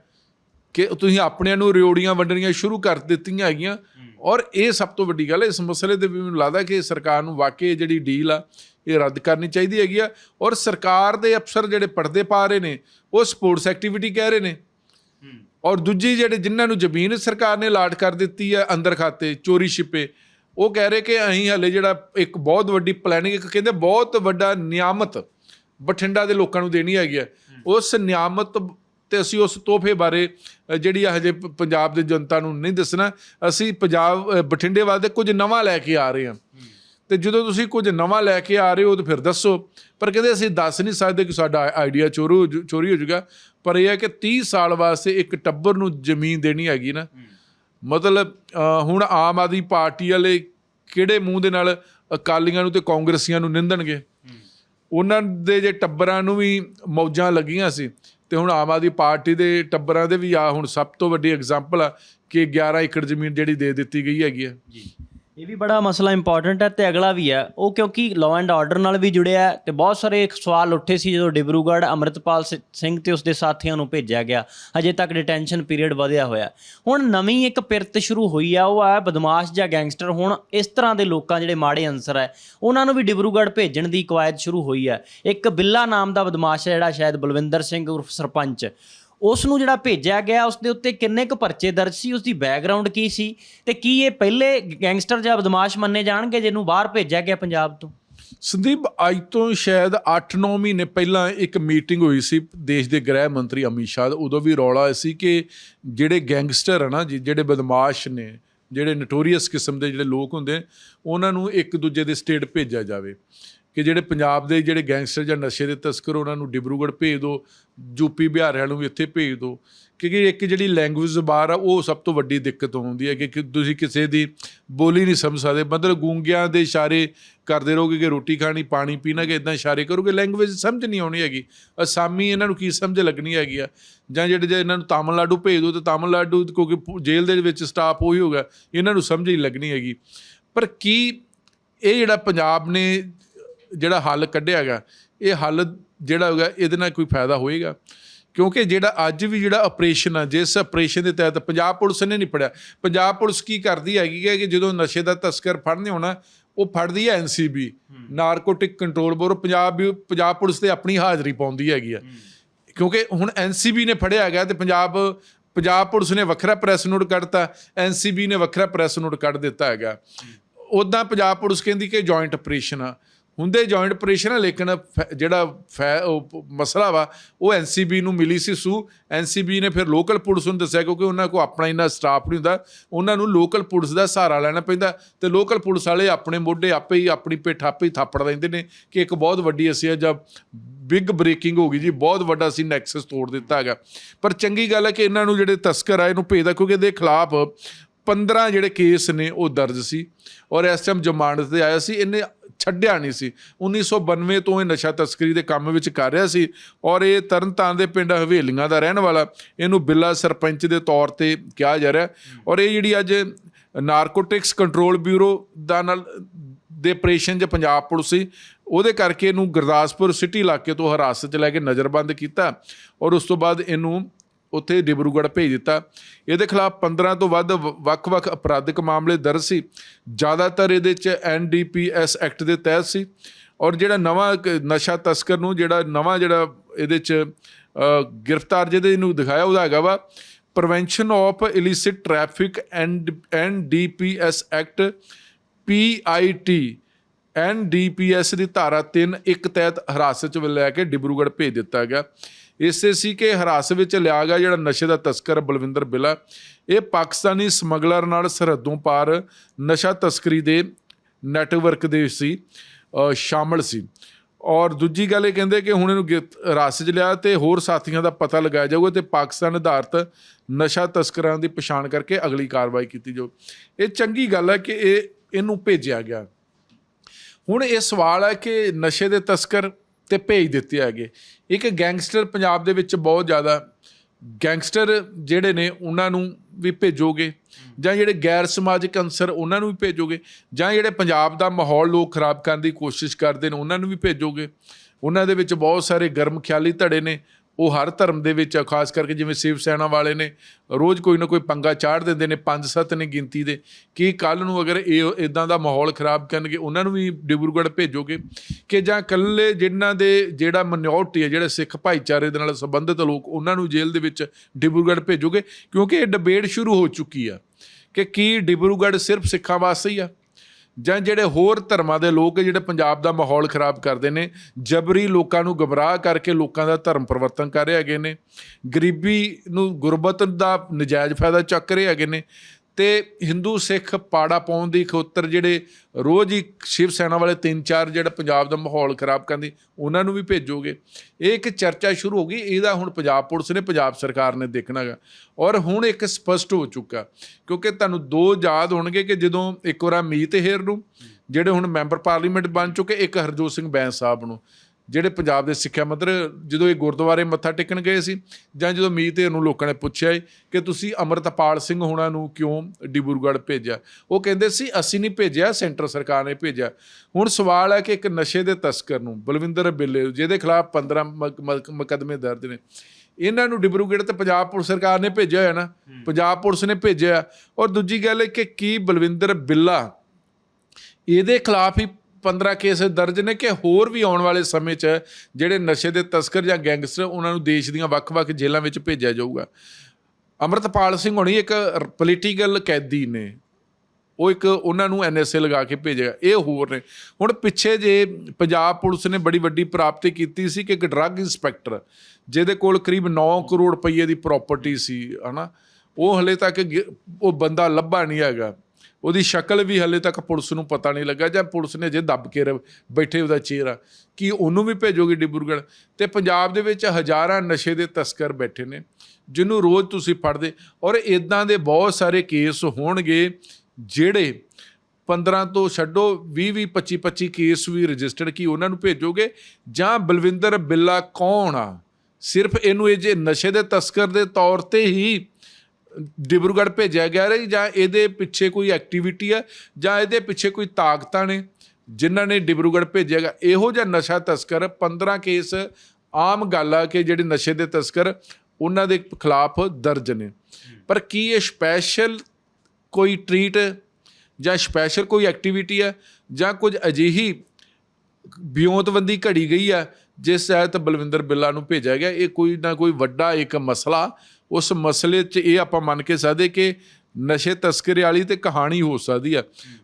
ਕਿ ਤੁਸੀਂ ਆਪਣਿਆਂ ਨੂੰ ਰਿਓੜੀਆਂ ਵੰਡਣੀਆਂ ਸ਼ੁਰੂ ਕਰ ਦਿੱਤੀਆਂ ਹੈਗੀਆਂ। ਔਰ ਇਹ ਸਭ ਤੋਂ ਵੱਡੀ ਗੱਲ ਹੈ, ਇਸ ਮਸਲੇ ਦੇ ਵੀ ਮੈਨੂੰ ਲੱਗਦਾ ਕਿ ਸਰਕਾਰ ਨੂੰ ਵਾਕਈ ਜਿਹੜੀ ਡੀਲ ਆ, ਇਹ ਰੱਦ ਕਰਨੀ ਚਾਹੀਦੀ ਹੈਗੀ ਆ। ਔਰ ਸਰਕਾਰ ਦੇ ਅਫਸਰ ਜਿਹੜੇ ਪਰਦੇ ਪਾ ਰਹੇ ਨੇ, ਉਹ ਸਪੋਰਟਸ ਐਕਟੀਵਿਟੀ ਕਹਿ ਰਹੇ ਨੇ। ਔਰ ਦੂਜੀ ਜਿਹੜੇ ਜਿਨ੍ਹਾਂ ਨੂੰ ਜ਼ਮੀਨ ਸਰਕਾਰ ਨੇ ਲਾਟ ਕਰ ਦਿੱਤੀ ਆ ਅੰਦਰ ਖਾਤੇ, ਚੋਰੀ ਛਿਪੇ, ਉਹ ਕਹਿ ਰਹੇ ਕਿ ਅਸੀਂ ਹਲੇ ਜਿਹੜਾ ਇੱਕ ਬਹੁਤ ਵੱਡੀ ਪਲੈਨਿੰਗ ਇੱਕ ਕਹਿੰਦੇ ਬਹੁਤ ਵੱਡਾ ਨਿਆਮਤ ਬਠਿੰਡਾ ਦੇ ਲੋਕਾਂ ਨੂੰ ਦੇਣੀ ਹੈਗੀ ਹੈ ਉਸ ਨਿਆਮਤ ਤੇ ਅਸੀਂ ਉਸ ਤੋਹਫੇ ਬਾਰੇ ਜਿਹੜੀ ਆ ਹਜੇ ਪੰਜਾਬ ਦੇ ਜਨਤਾ ਨੂੰ ਨਹੀਂ ਦੱਸਣਾ। ਅਸੀਂ ਪੰਜਾਬ ਬਠਿੰਡੇ ਵਾਸਤੇ ਕੁਝ ਨਵਾਂ ਲੈ ਕੇ ਆ ਰਹੇ ਹਾਂ। ਤੇ ਜਦੋਂ ਤੁਸੀਂ ਕੁਝ ਨਵਾਂ ਲੈ ਕੇ ਆ ਰਹੇ ਹੋ ਤਾਂ ਫਿਰ ਦੱਸੋ। ਪਰ ਕਹਿੰਦੇ ਅਸੀਂ ਦੱਸ ਨਹੀਂ ਸਕਦੇ ਕਿ ਸਾਡਾ ਆਈਡੀਆ ਚੋਰੀ ਹੋ ਚੋਰੀ ਹੋ ਜਾਊਗਾ ਪਰ ਇਹ ਹੈ ਕਿ 30 ਸਾਲ ਵਾਸਤੇ ਇੱਕ ਟੱਬਰ ਨੂੰ ਜ਼ਮੀਨ ਦੇਣੀ ਹੈਗੀ ਨਾ। ਮਤਲਬ ਹੁਣ ਆਮ ਆਦਮੀ ਪਾਰਟੀ ਵਾਲੇ ਕਿਹੜੇ ਮੂੰਹ ਦੇ ਨਾਲ ਅਕਾਲੀਆਂ ਨੂੰ ਤੇ ਕਾਂਗਰਸੀਆਂ ਨੂੰ ਨਿੰਦਣਗੇ? ਉਹਨਾਂ ਦੇ ਜੇ ਟੱਬਰਾਂ ਨੂੰ ਵੀ ਮੌਜਾਂ ਲੱਗੀਆਂ ਸੀ। ਤੇ ਹੁਣ ਆਮ ਆਦਮੀ ਪਾਰਟੀ ਦੇ ਟੱਬਰਾਂ ਦੇ ਵੀ ਆ, ਹੁਣ ਸਭ ਤੋਂ ਵੱਡੀ ਐਗਜ਼ਾਮਪਲ ਆ ਕਿ 11 ਏਕੜ ਜ਼ਮੀਨ ਜਿਹੜੀ ਦੇ ਦਿੱਤੀ ਗਈ ਹੈਗੀ ਆ। ਜੀ। ਇਹ ਵੀ ਬੜਾ ਮਸਲਾ ਇੰਪੋਰਟੈਂਟ ਹੈ ਤੇ ਅਗਲਾ ਵੀ ਹੈ। ਉਹ ਕਿਉਂਕਿ ਲਾਅ ਐਂਡ ਆਰਡਰ ਨਾਲ ਵੀ ਜੁੜਿਆ ਹੈ ਤੇ ਬਹੁਤ ਸਾਰੇ ਸਵਾਲ ਉੱਠੇ ਸੀ ਜਦੋਂ ਡਿਬਰੂਗੜ੍ਹ ਅੰਮ੍ਰਿਤਪਾਲ ਸਿ- ਸਿੰਘ ਤੇ ਉਸਦੇ ਸਾਥੀਆਂ ਨੂੰ ਭੇਜਿਆ ਗਿਆ। ਅਜੇ ਤੱਕ ਡਿਟੈਂਸ਼ਨ ਪੀਰੀਅਡ ਵਧਿਆ ਹੋਇਆ ਹੁਣ ਨਵੀਂ ਇੱਕ ਪਿਰਤ ਸ਼ੁਰੂ ਹੋਈ ਆ, ਉਹ ਹੈ ਬਦਮਾਸ਼ ਜਾਂ ਗੈਂਗਸਟਰ ਹੁਣ ਇਸ ਤਰ੍ਹਾਂ ਦੇ ਲੋਕਾਂ ਜਿਹੜੇ ਮਾੜੇ ਅੰਸਰ ਹੈ, ਉਹਨਾਂ ਨੂੰ ਵੀ ਡਿਬਰੂਗੜ੍ਹ ਭੇਜਣ ਦੀ ਕਵਾਇਦ ਸ਼ੁਰੂ ਹੋਈ ਹੈ। ਇੱਕ ਬਿੱਲਾ ਨਾਮ ਦਾ ਬਦਮਾਸ਼ ਹੈ ਜਿਹੜਾ ਸ਼ਾਇਦ ਬਲਵਿੰਦਰ ਸਿੰਘ ਉਰਫ ਸਰਪੰਚ। ਉਸ ਨੂੰ ਜਿਹੜਾ ਭੇਜਿਆ ਗਿਆ ਉਸ ਦੇ ਉੱਤੇ ਕਿੰਨੇ ਕੁ ਪਰਚੇ ਦਰਜ ਸੀ ਉਸ ਦੀ ਬੈਕਗ੍ਰਾਉਂਡ ਕੀ ਸੀ ਤੇ ਕੀ ਇਹ ਪਹਿਲੇ ਗੈਂਗਸਟਰ ਜਾਂ ਬਦਮਾਸ਼ ਮੰਨੇ ਜਾਣਗੇ ਜਿਹਨੂੰ ਬਾਹਰ ਭੇਜਿਆ ਗਿਆ ਪੰਜਾਬ ਤੋਂ ਸੰਦੀਪ, ਅੱਜ ਤੋਂ ਸ਼ਾਇਦ 8-9 ਮਹੀਨੇ ਪਹਿਲਾਂ ਇੱਕ ਮੀਟਿੰਗ ਹੋਈ ਸੀ ਦੇਸ਼ ਦੇ ਗ੍ਰਹਿ ਮੰਤਰੀ ਅਮਿਤ ਸ਼ਾਹ ਦਾ। ਉਦੋਂ ਵੀ ਰੌਲਾ ਸੀ ਕਿ ਜਿਹੜੇ ਗੈਂਗਸਟਰ ਹਨ ਨਾ, ਜੀ, ਜਿਹੜੇ ਬਦਮਾਸ਼ ਨੇ, ਜਿਹੜੇ ਨਟੋਰੀਅਸ ਕਿਸਮ ਦੇ ਜਿਹੜੇ ਲੋਕ ਹੁੰਦੇ ਉਹਨਾਂ ਨੂੰ ਇੱਕ ਦੂਜੇ ਦੇ ਸਟੇਟ ਭੇਜਿਆ ਜਾਵੇ ਕਿ ਜਿਹੜੇ ਪੰਜਾਬ ਦੇ ਜਿਹੜੇ ਗੈਂਗਸਟਰ ਜਾਂ ਨਸ਼ੇ ਦੇ ਤਸਕਰ, ਉਹਨਾਂ ਨੂੰ ਡਿਬਰੂਗੜ੍ਹ ਭੇਜ ਦਿਓ ਯੂਪੀ ਬਿਹਾਰ ਵਾਲਿਆਂ ਨੂੰ ਵੀ ਇੱਥੇ ਭੇਜ ਦਿਓ ਕਿਉਂਕਿ ਇੱਕ ਜਿਹੜੀ ਲੈਂਗੁਏਜ ਜ਼ਬਾਰ ਆ, ਉਹ ਸਭ ਤੋਂ ਵੱਡੀ ਦਿੱਕਤ ਹੁੰਦੀ ਹੈ ਕਿ ਕਿ ਤੁਸੀਂ ਕਿਸੇ ਦੀ ਬੋਲੀ ਨਹੀਂ ਸਮਝ ਸਕਦੇ। ਮਤਲਬ ਗੂੰਗਿਆਂ ਦੇ ਇਸ਼ਾਰੇ ਕਰਦੇ ਰਹੋਗੇ ਕਿ ਰੋਟੀ ਖਾਣੀ, ਪਾਣੀ ਪੀਣਾ, ਕਿ ਇਦਾਂ ਇਸ਼ਾਰੇ ਕਰੋਗੇ ਲੈਂਗੁਏਜ ਸਮਝ ਨਹੀਂ ਆਉਣੀ ਹੈਗੀ। ਅਸਾਮੀ ਇਹਨਾਂ ਨੂੰ ਕੀ ਸਮਝ ਲੱਗਣੀ ਹੈਗੀ ਆ? ਜਾਂ ਜਿਹੜੇ ਜੇ ਇਹਨਾਂ ਨੂੰ ਤਾਮਿਲਨਾਡੂ ਭੇਜ ਦਿਓ ਤੇ ਤਾਮਿਲਨਾਡੂ ਕਿਉਂਕਿ ਪ- ਜੇਲ੍ਹ ਦੇ ਵਿੱਚ ਸਟਾਫ ਉਹੀ ਹੋਗਾ ਇਹਨਾਂ ਨੂੰ ਸਮਝ ਹੀ ਲੱਗਣੀ ਹੈਗੀ। ਪਰ ਕੀ ਇਹ ਜਿਹੜਾ ਪੰਜਾਬ ਨੇ ਜਿਹੜਾ ਹੱਲ ਕੱਢਿਆ ਹੈਗਾ, ਇਹ ਹੱਲ ਜਿਹੜਾ ਹੋਗਾ, ਇਹਦੇ ਨਾਲ ਕੋਈ ਫਾਇਦਾ ਹੋਏਗਾ। ਕਿਉਂਕਿ ਜਿਹੜਾ ਅੱਜ ਵੀ ਜਿਹੜਾ ਆਪਰੇਸ਼ਨ ਆ, ਜਿਸ ਆਪਰੇਸ਼ਨ ਦੇ ਤਹਿਤ ਪੰਜਾਬ ਪੁਲਿਸ ਨੇ ਨਹੀਂ ਪੜਿਆ ਪੰਜਾਬ ਪੁਲਿਸ ਕੀ ਕਰਦੀ ਹੈਗੀ ਹੈ ਕਿ ਜਦੋਂ ਨਸ਼ੇ ਦਾ ਤਸਕਰ ਫੜਨੇ ਹੋਣਾ, ਉਹ ਫੜਦੀ ਹੈ NCB narcotic control bureau Punjab ਵੀ, ਪੰਜਾਬ ਪੁਲਿਸ ਤੇ ਆਪਣੀ ਹਾਜ਼ਰੀ ਪਾਉਂਦੀ ਹੈਗੀ ਆ। ਕਿਉਂਕਿ ਹੁਣ ਐਨਸੀਬੀ ਨੇ ਫੜਿਆ ਹੈਗਾ ਤੇ ਪੰਜਾਬ ਪੰਜਾਬ ਪੁਲਿਸ ਨੇ ਵੱਖਰਾ ਪ੍ਰੈਸ ਨੋਟ ਕੱਢਤਾ ਐਨਸੀਬੀ ਨੇ ਵੱਖਰਾ ਪ੍ਰੈਸ ਨੋਟ ਕੱਢ ਦਿੱਤਾ ਹੈਗਾ। ਉਦਾਂ ਪੰਜਾਬ ਪੁਲਿਸ ਕਹਿੰਦੀ ਕਿ ਜੁਆਇੰਟ ਆਪਰੇਸ਼ਨ ਆ। ਹੁੰਦੇ ਜੁਆਇੰਟ ਆਪਰੇਸ਼ਨ ਆ, ਲੇਕਿਨ ਫੈ- ਜਿਹੜਾ ਫੈ- ਮਸਲਾ ਵਾ, ਉਹ ਐਨਸੀਬੀ ਨੂੰ ਮਿਲੀ ਸੀ ਸੂ। ਐਨਸੀਬੀ ਨੇ ਫਿਰ ਲੋਕਲ ਪੁਲਿਸ ਨੂੰ ਦੱਸਿਆ, ਕਿਉਂਕਿ ਉਹਨਾਂ ਕੋਲ ਆਪਣਾ ਇੰਨਾ ਸਟਾਫ ਨਹੀਂ ਹੁੰਦਾ। ਉਹਨਾਂ ਨੂੰ ਲੋਕਲ ਪੁਲਿਸ ਦਾ ਸਹਾਰਾ ਲੈਣਾ ਪੈਂਦਾ। ਤੇ ਲੋਕਲ ਪੁਲਿਸ ਵਾਲੇ ਆਪਣੇ ਮੋਢੇ ਆਪੇ ਹੀ ਆਪਣੀ ਪਿੱਠ ਆਪੇ ਹੀ ਥਾਪੜ ਲੈਂਦੇ ਨੇ ਕਿ ਇੱਕ ਬਹੁਤ ਵੱਡੀ ਅਸੀਂ ਜਦ ਬਿਗ ਬ੍ਰੇਕਿੰਗ ਹੋ ਗਈ ਜੀ। ਬਹੁਤ ਵੱਡਾ ਸੀ ਨੈਕਸਸ ਤੋੜ ਦਿੱਤਾ ਹੈਗਾ। ਪਰ ਚੰਗੀ ਗੱਲ ਹੈ ਕਿ ਇਹਨਾਂ ਨੂੰ ਜਿਹੜੇ ਤਸਕਰ ਆ, ਇਹਨੂੰ ਭੇਜਦਾ ਕਿਉਂਕਿ ਇਹਦੇ ਖਿਲਾਫ 15 ਜਿਹੜੇ ਕੇਸ ਨੇ, ਉਹ ਦਰਜ ਸੀ। ਔਰ ਇਸ ਟਾਈਮ ਜ਼ਮਾਨਤ ਤੇ ਆਇਆ ਸੀ। ਇਹਨੇ ਛੱਡਿਆ ਨਹੀਂ ਸੀ। 1992 ਤੋਂ ਇਹ ਨਸ਼ਾ ਤਸਕਰੀ ਦੇ ਕੰਮ ਵਿੱਚ ਕਰ ਰਿਹਾ ਸੀ ਔਰ ਇਹ ਤਰਨਤਾਰਨ ਦੇ ਪਿੰਡ ਹਵੇਲੀਆਂ ਦਾ ਰਹਿਣ ਵਾਲਾ। ਇਹਨੂੰ ਬਿੱਲਾ ਸਰਪੰਚ ਦੇ ਤੌਰ ਤੇ ਕਿਹਾ ਜਾ ਰਿਹਾ। ਔਰ ਇਹ ਜਿਹੜੀ ਅੱਜ ਨਾਰਕੋਟਿਕਸ ਕੰਟਰੋਲ ਬਿਊਰੋ ਦਾ ਨਾਲ ਦੇ ਆਪਰੇਸ਼ਨ ਜੇ ਪੰਜਾਬ ਪੁਲਿਸ ਸੀ, ਉਹਦੇ ਕਰਕੇ ਇਹਨੂੰ ਗੁਰਦਾਸਪੁਰ ਸਿਟੀ ਇਲਾਕੇ ਤੋਂ ਹਿਰਾਸਤ 'ਚ ਲੈ ਕੇ ਨਜ਼ਰਬੰਦ ਕੀਤਾ ਔਰ ਉਸ ਤੋਂ ਬਾਅਦ ਇਹਨੂੰ ਉੱਥੇ ਡਿਬਰੂਗੜ੍ਹ ਭੇਜ ਦਿੱਤਾ। ਇਹਦੇ ਖਿਲਾਫ 15 ਤੋਂ ਵੱਧ ਵ- ਵੱਖ-ਵੱਖ ਅਪਰਾਧਿਕ ਮਾਮਲੇ ਦਰਜ ਸੀ। ਜ਼ਿਆਦਾਤਰ ਇਹਦੇ 'ਚ ਐਨਡੀਪੀਐਸ ਐਕਟ ਦੇ ਤਹਿਤ ਸੀ। ਔਰ ਜਿਹੜਾ ਨਵਾਂ ਨਸ਼ਾ ਤਸਕਰ ਨੂੰ ਜਿਹੜਾ ਨਵਾਂ ਜਿਹੜਾ ਇਹਦੇ 'ਚ ਗ੍ਰਿਫਤਾਰ ਜਿਹਦੇ ਨੂੰ ਦਿਖਾਇਆ ਉਹਦਾ ਹੈਗਾ ਵਾ prevention of illicit traffic and NDPS act PIT NDPS ਦੀ ਧਾਰਾ 3 ਇੱਕ ਤਹਿਤ ਹਿਰਾਸਤ ਚ ਲੈ ਕੇ ਡਿਬਰੂਗੜ੍ਹ ਭੇਜ ਦਿੱਤਾ ਗਿਆ। ਇਸੇ ਸੀ ਕਿ ਹਿਰਾਸਤ ਵਿੱਚ ਲਿਆ ਗਿਆ ਜਿਹੜਾ ਨਸ਼ੇ ਦਾ ਤਸਕਰ ਬਲਵਿੰਦਰ ਬਿੱਲਾ ਇਹ ਪਾਕਿਸਤਾਨੀ ਸਮਗਲਰ ਨਾਲ ਸਰਹੱਦੋਂ ਪਾਰ ਨਸ਼ਾ ਤਸਕਰੀ ਦੇ ਨੈਟਵਰਕ ਦੇ ਸੀ ਸ਼ਾਮਲ ਸੀ। ਔਰ ਦੂਜੀ ਗੱਲ ਇਹ ਕਹਿੰਦੇ ਕਿ ਹੁਣ ਇਹਨੂੰ ਗਿਰਫ- ਹਿਰਾਸਤ 'ਚ ਲਿਆ ਤੇ ਹੋਰ ਸਾਥੀਆਂ ਦਾ ਪਤਾ ਲਗਾਇਆ ਜਾਊਗਾ ਤੇ ਪਾਕਿਸਤਾਨ ਆਧਾਰਿਤ ਨਸ਼ਾ ਤਸਕਰਾਂ ਦੀ ਪਛਾਣ ਕਰਕੇ ਅਗਲੀ ਕਾਰਵਾਈ ਕੀਤੀ ਜਾਊ। ਇਹ ਚੰਗੀ ਗੱਲ ਹੈ ਕਿ ਇਹ, ਇਹਨੂੰ ਭੇਜਿਆ ਗਿਆ। ਹੁਣ ਇਹ ਸਵਾਲ ਹੈ ਕਿ ਨਸ਼ੇ ਦੇ ਤਸਕਰ ਤੇ ਭੇਜ ਦਿੱਤੇ ਹੈਗੇ। ਇੱਕ ਗੈਂਗਸਟਰ ਪੰਜਾਬ ਦੇ ਵਿੱਚ ਬਹੁਤ ਜ਼ਿਆਦਾ ਗੈਂਗਸਟਰ ਜਿਹੜੇ ਨੇ, ਉਹਨਾਂ ਨੂੰ ਵੀ ਭੇਜੋਗੇ। ਜਾਂ ਜਿਹੜੇ ਗੈਰ ਸਮਾਜਿਕ ਅੰਸਰ ਉਹਨਾਂ ਨੂੰ ਵੀ ਭੇਜੋਗੇ। ਜਾਂ ਜਿਹੜੇ ਪੰਜਾਬ ਦਾ ਮਾਹੌਲ ਲੋਕ ਖਰਾਬ ਕਰਨ ਦੀ ਕੋਸ਼ਿਸ਼ ਕਰਦੇ ਨੇ, ਉਹਨਾਂ ਨੂੰ ਵੀ ਭੇਜੋਗੇ। ਉਹਨਾਂ ਦੇ ਵਿੱਚ ਬਹੁਤ ਸਾਰੇ ਗਰਮ ਖਿਆਲੀ ਧੜੇ ਨੇ। ਉਹ ਹਰ ਧਰਮ ਦੇ ਵਿੱਚ ਖਾਸ ਕਰਕੇ ਜਿਵੇਂ ਸ਼ਿਵ ਸੈਨਾ ਵਾਲੇ ਨੇ, ਰੋਜ਼ ਕੋਈ ਨਾ ਕੋਈ ਪੰਗਾ ਚਾੜ ਦਿੰਦੇ ਨੇ, ਪੰਜ ਸੱਤ ਨੇ ਗਿਣਤੀ ਦੇ, ਕਿ ਕੱਲ ਨੂੰ ਅਗਰ ਇਹ ਇਦਾਂ ਦਾ ਮਾਹੌਲ ਖਰਾਬ ਕਰਨਗੇ, ਉਹਨਾਂ ਨੂੰ ਵੀ ਡਿਬਰੂਗੜ੍ਹ ਭੇਜੋਗੇ, ਕਿ ਜਾਂ ਕੱਲੇ ਜਿਨ੍ਹਾਂ ਦੇ ਜਿਹੜਾ ਮਿਨੋਰਟੀ ਹੈ ਜਿਹੜੇ ਸਿੱਖ ਭਾਈਚਾਰੇ ਦੇ ਨਾਲ ਸੰਬੰਧਿਤ ਲੋਕ, ਉਹਨਾਂ ਨੂੰ ਜੇਲ੍ਹ ਦੇ ਵਿੱਚ ਡਿਬਰੂਗੜ੍ਹ ਭੇਜੋਗੇ, ਕਿਉਂਕਿ ਇਹ ਡਿਬੇਟ ਸ਼ੁਰੂ ਹੋ ਚੁੱਕੀ ਆ, ਕਿ ਕੀ ਡਿਬਰੂਗੜ੍ਹ ਸਿਰਫ ਸਿੱਖਾਂ ਵਾਸਤੇ ਹੀ ਆ ਜਾਂ ਜਿਹੜੇ ਹੋਰ ਧਰਮਾਂ ਦੇ ਲੋਕ ਜਿਹੜੇ ਪੰਜਾਬ ਦਾ ਮਾਹੌਲ ਖਰਾਬ ਕਰਦੇ ਨੇ, ਜਬਰੀ ਲੋਕਾਂ ਨੂੰ ਗਮਰਾਹ ਕਰਕੇ ਲੋਕਾਂ ਦਾ ਧਰਮ ਪਰਿਵਰਤਨ ਕਰ ਰਹੇ ਹੈਗੇ ਨੇ, ਗਰੀਬੀ ਨੂੰ ਗੁਰਬਤ ਦਾ ਨਜਾਇਜ਼ ਫਾਇਦਾ ਚੱਕ ਰਹੇ ਹੈਗੇ ਨੇ ਤੇ ਹਿੰਦੂ ਸਿੱਖ ਪਾੜਾ ਪਾਉਣ ਦੀ ਖੋਤਰ ਜਿਹੜੇ ਰੋਜ਼ ਹੀ ਸ਼ਿਵ ਸੈਨਾ ਵਾਲੇ ਤਿੰਨ ਚਾਰ ਜਿਹੜਾ ਪੰਜਾਬ ਦਾ ਮਾਹੌਲ ਖਰਾਬ ਕਰਦੇ ਉਹਨਾਂ ਨੂੰ ਵੀ ਭੇਜੋਗੇ। ਇਹ ਇੱਕ ਚਰਚਾ ਸ਼ੁਰੂ ਹੋ ਗਈ, ਇਹਦਾ ਹੁਣ ਪੰਜਾਬ ਪੁਲਿਸ ਨੇ, ਪੰਜਾਬ ਸਰਕਾਰ ਨੇ ਦੇਖਣਾ ਹੈਗਾ। ਔਰ ਹੁਣ ਇੱਕ ਸਪਸ਼ਟ ਹੋ ਚੁੱਕਾ ਕਿਉਂਕਿ ਤੁਹਾਨੂੰ ਦੋ ਯਾਦ ਹੋਣਗੇ ਕਿ ਜਦੋਂ ਇੱਕ ਵਾਰ ਮੀਤ ਹੇਰ ਨੂੰ, ਜਿਹੜੇ ਹੁਣ ਮੈਂਬਰ ਪਾਰਲੀਮੈਂਟ ਬਣ ਚੁੱਕੇ, ਇੱਕ ਹਰਜੋਤ ਸਿੰਘ ਬੈਂਸ ਸਾਹਿਬ ਨੂੰ। ਜਿਹੜੇ ਪੰਜਾਬ ਦੇ ਸਿੱਖਿਆ ਮੰਤਰੀ ਜਦੋਂ ਇਹ ਗੁਰਦੁਆਰੇ ਮੱਥਾ ਟੇਕਣ ਗਏ ਸੀ ਜਾਂ ਜਦੋਂ ਮੀਤ ਹੇਰ ਨੂੰ ਲੋਕਾਂ ਨੇ ਪੁੱਛਿਆ ਕਿ ਤੁਸੀਂ ਅਮਰਤਪਾਲ ਸਿੰਘ ਹੋਣਾ ਨੂੰ ਕਿਉਂ ਡਿਬਰੂਗੜ੍ਹ ਭੇਜਿਆ? ਉਹ ਕਹਿੰਦੇ ਸੀ ਅਸੀਂ ਨਹੀਂ ਭੇਜਿਆ ਸੈਂਟਰ ਸਰਕਾਰ ਨੇ ਭੇਜਿਆ। ਹੁਣ ਸਵਾਲ ਹੈ ਕਿ ਇੱਕ ਨਸ਼ੇ ਦੇ ਤਸਕਰ ਨੂੰ ਬਲਵਿੰਦਰ ਬਿੱਲੇ ਜਿਹਦੇ ਖਿਲਾਫ 15 ਮਕ- ਮਕ- ਮੁਕੱਦਮੇ ਦਰਜ ਨੇ ਇਹਨਾਂ ਨੂੰ ਡਿਬਰੂਗੜ੍ਹ ਤੇ ਪੰਜਾਬ ਪੁਲਿਸ ਸਰਕਾਰ ਨੇ ਭੇਜਿਆ ਹੋਇਆ ਨਾ? ਪੰਜਾਬ ਪੁਲਿਸ ਨੇ ਭੇਜਿਆ। ਔਰ ਦੂਜੀ ਗੱਲ ਹੈ ਕਿ ਕੀ ਬਲਵਿੰਦਰ ਬਿੱਲਾ ਇਹਦੇ ਖਿਲਾਫ ਹੀ 15 ਕੇਸ ਦਰਜ ਨੇ ਕਿ ਹੋਰ ਵੀ ਆਉਣ ਵਾਲੇ ਸਮੇਂ 'ਚ ਜਿਹੜੇ ਨਸ਼ੇ ਦੇ ਤਸਕਰ ਜਾਂ ਗੈਂਗਸਟਰ, ਉਹਨਾਂ ਨੂੰ ਦੇਸ਼ ਦੀਆਂ ਵੱਖ-ਵੱਖ ਜੇਲ੍ਹਾਂ ਵਿੱਚ ਭੇਜਿਆ ਜਾਊਗਾ। ਅਮਰਤਪਾਲ ਸਿੰਘ ਹੋਣੀ ਇੱਕ ਪੋਲੀਟੀਕਲ ਕੈਦੀ ਨੇ। ਉਹ ਇੱਕ ਉਹਨਾਂ ਨੂੰ ਐਨਐਸਏ ਲਗਾ ਕੇ ਭੇਜਿਆ ਇਹ ਹੋਰ ਨੇ। ਹੁਣ ਪਿੱਛੇ ਜੇ ਪੰਜਾਬ ਪੁਲਿਸ ਨੇ ਬੜੀ ਵੱਡੀ ਪ੍ਰਾਪਤੀ ਕੀਤੀ ਸੀ ਕਿ ਇੱਕ ਡਰੱਗ ਇੰਸਪੈਕਟਰ, ਜਿਹਦੇ ਕੋਲ ਕਰੀਬ 9 ਕਰੋੜ ਰੁਪਏ ਦੀ ਪ੍ਰਾਪਰਟੀ ਸੀ, ਹਨਾ, ਉਹ ਹਲੇ ਤੱਕ ਗਿ- ਉਹ ਬੰਦਾ ਲੱਭਾ ਨਹੀਂ ਹੈਗਾ। ਉਹਦੀ ਸ਼ਕਲ ਵੀ ਹਲੇ ਤੱਕ ਪੁਲਿਸ ਨੂੰ ਪਤਾ ਨਹੀਂ ਲੱਗਾ ਜਾਂ ਪੁਲਿਸ ਨੇ ਜੇ ਦੱਬ ਕੇ ਰ- ਬੈਠੇ ਉਹਦਾ ਚਿਹਰਾ। ਕੀ ਉਹਨੂੰ ਵੀ ਭੇਜੋਗੇ ਡਿਬਰੂਗੜ੍ਹ? ਤੇ ਪੰਜਾਬ ਦੇ ਵਿੱਚ ਹਜ਼ਾਰਾਂ ਨਸ਼ੇ ਦੇ ਤਸਕਰ ਬੈਠੇ ਨੇ, ਜਿਹਨੂੰ ਰੋਜ਼ ਤੁਸੀਂ ਫੜਦੇ। ਔਰ ਇਦਾਂ ਦੇ ਬਹੁਤ ਸਾਰੇ ਕੇਸ ਹੋਣਗੇ ਜਿਹੜੇ 15 ਤੋਂ ਛੱਡੋ 20 20 25 25 ਕੇਸ ਵੀ ਰਜਿਸਟਰਡ, ਕੀ ਉਹਨਾਂ ਨੂੰ ਭੇਜੋਗੇ? ਜਾਂ ਬਲਵਿੰਦਰ ਬਿੱਲਾ ਕੌਣ ਆ? ਸਿਰਫ ਇਹਨੂੰ ਇਹ ਜੇ ਨਸ਼ੇ ਦੇ ਤਸਕਰ ਦੇ ਤੌਰ ਤੇ ਹੀ ਡਿਬਰੂਗੜ੍ਹ ਭੇਜਿਆ ਗਿਆ ਹੈ ਜਾਂ ਇਹਦੇ ਪਿੱਛੇ ਕੋਈ ਐਕਟੀਵਿਟੀ ਹੈ ਜਾਂ ਇਹਦੇ ਪਿੱਛੇ ਕੋਈ ਤਾਕਤਾਂ ਨੇ ਜਿਨ੍ਹਾਂ ਨੇ ਡਿਬਰੂਗੜ੍ਹ ਭੇਜਿਆ ਗਿਆ। ਇਹੋ ਜਿਹਾ ਨਸ਼ਾ ਤਸਕਰ 15 ਕੇਸ ਆਮ ਗੱਲ ਆ ਕਿ ਜਿਹੜੇ ਨਸ਼ੇ ਦੇ ਤਸਕਰ ਉਹਨਾਂ ਦੇ ਖਿਲਾਫ ਦਰਜ ਨੇ। ਪਰ ਕੀ ਇਹ ਸਪੈਸ਼ਲ ਕੋਈ ਟ੍ਰੀਟ ਜਾਂ ਸਪੈਸ਼ਲ ਕੋਈ ਐਕਟੀਵਿਟੀ ਹੈ ਜਾਂ ਕੁਝ ਅਜਿਹੀ ਬਿਉਂਤਬੰਦੀ ਘੜੀ ਗਈ ਹੈ ਜਿਸ ਤਹਿਤ ਬਲਵਿੰਦਰ ਬਿੱਲਾ ਨੂੰ ਭੇਜਿਆ ਗਿਆ? ਇਹ ਕੋਈ ਨਾ ਕੋਈ ਵੱਡਾ ਇੱਕ ਮਸਲਾ ਉਸ ਮਸਲੇ 'ਚ ਇਹ ਆਪਾਂ ਮੰਨ ਕੇ ਸਕਦੇ ਕਿ ਨਸ਼ੇ ਤਸਕਰੀ ਵਾਲੀ ਤੇ ਕਹਾਣੀ ਹੋ ਸਕਦੀ ਆ।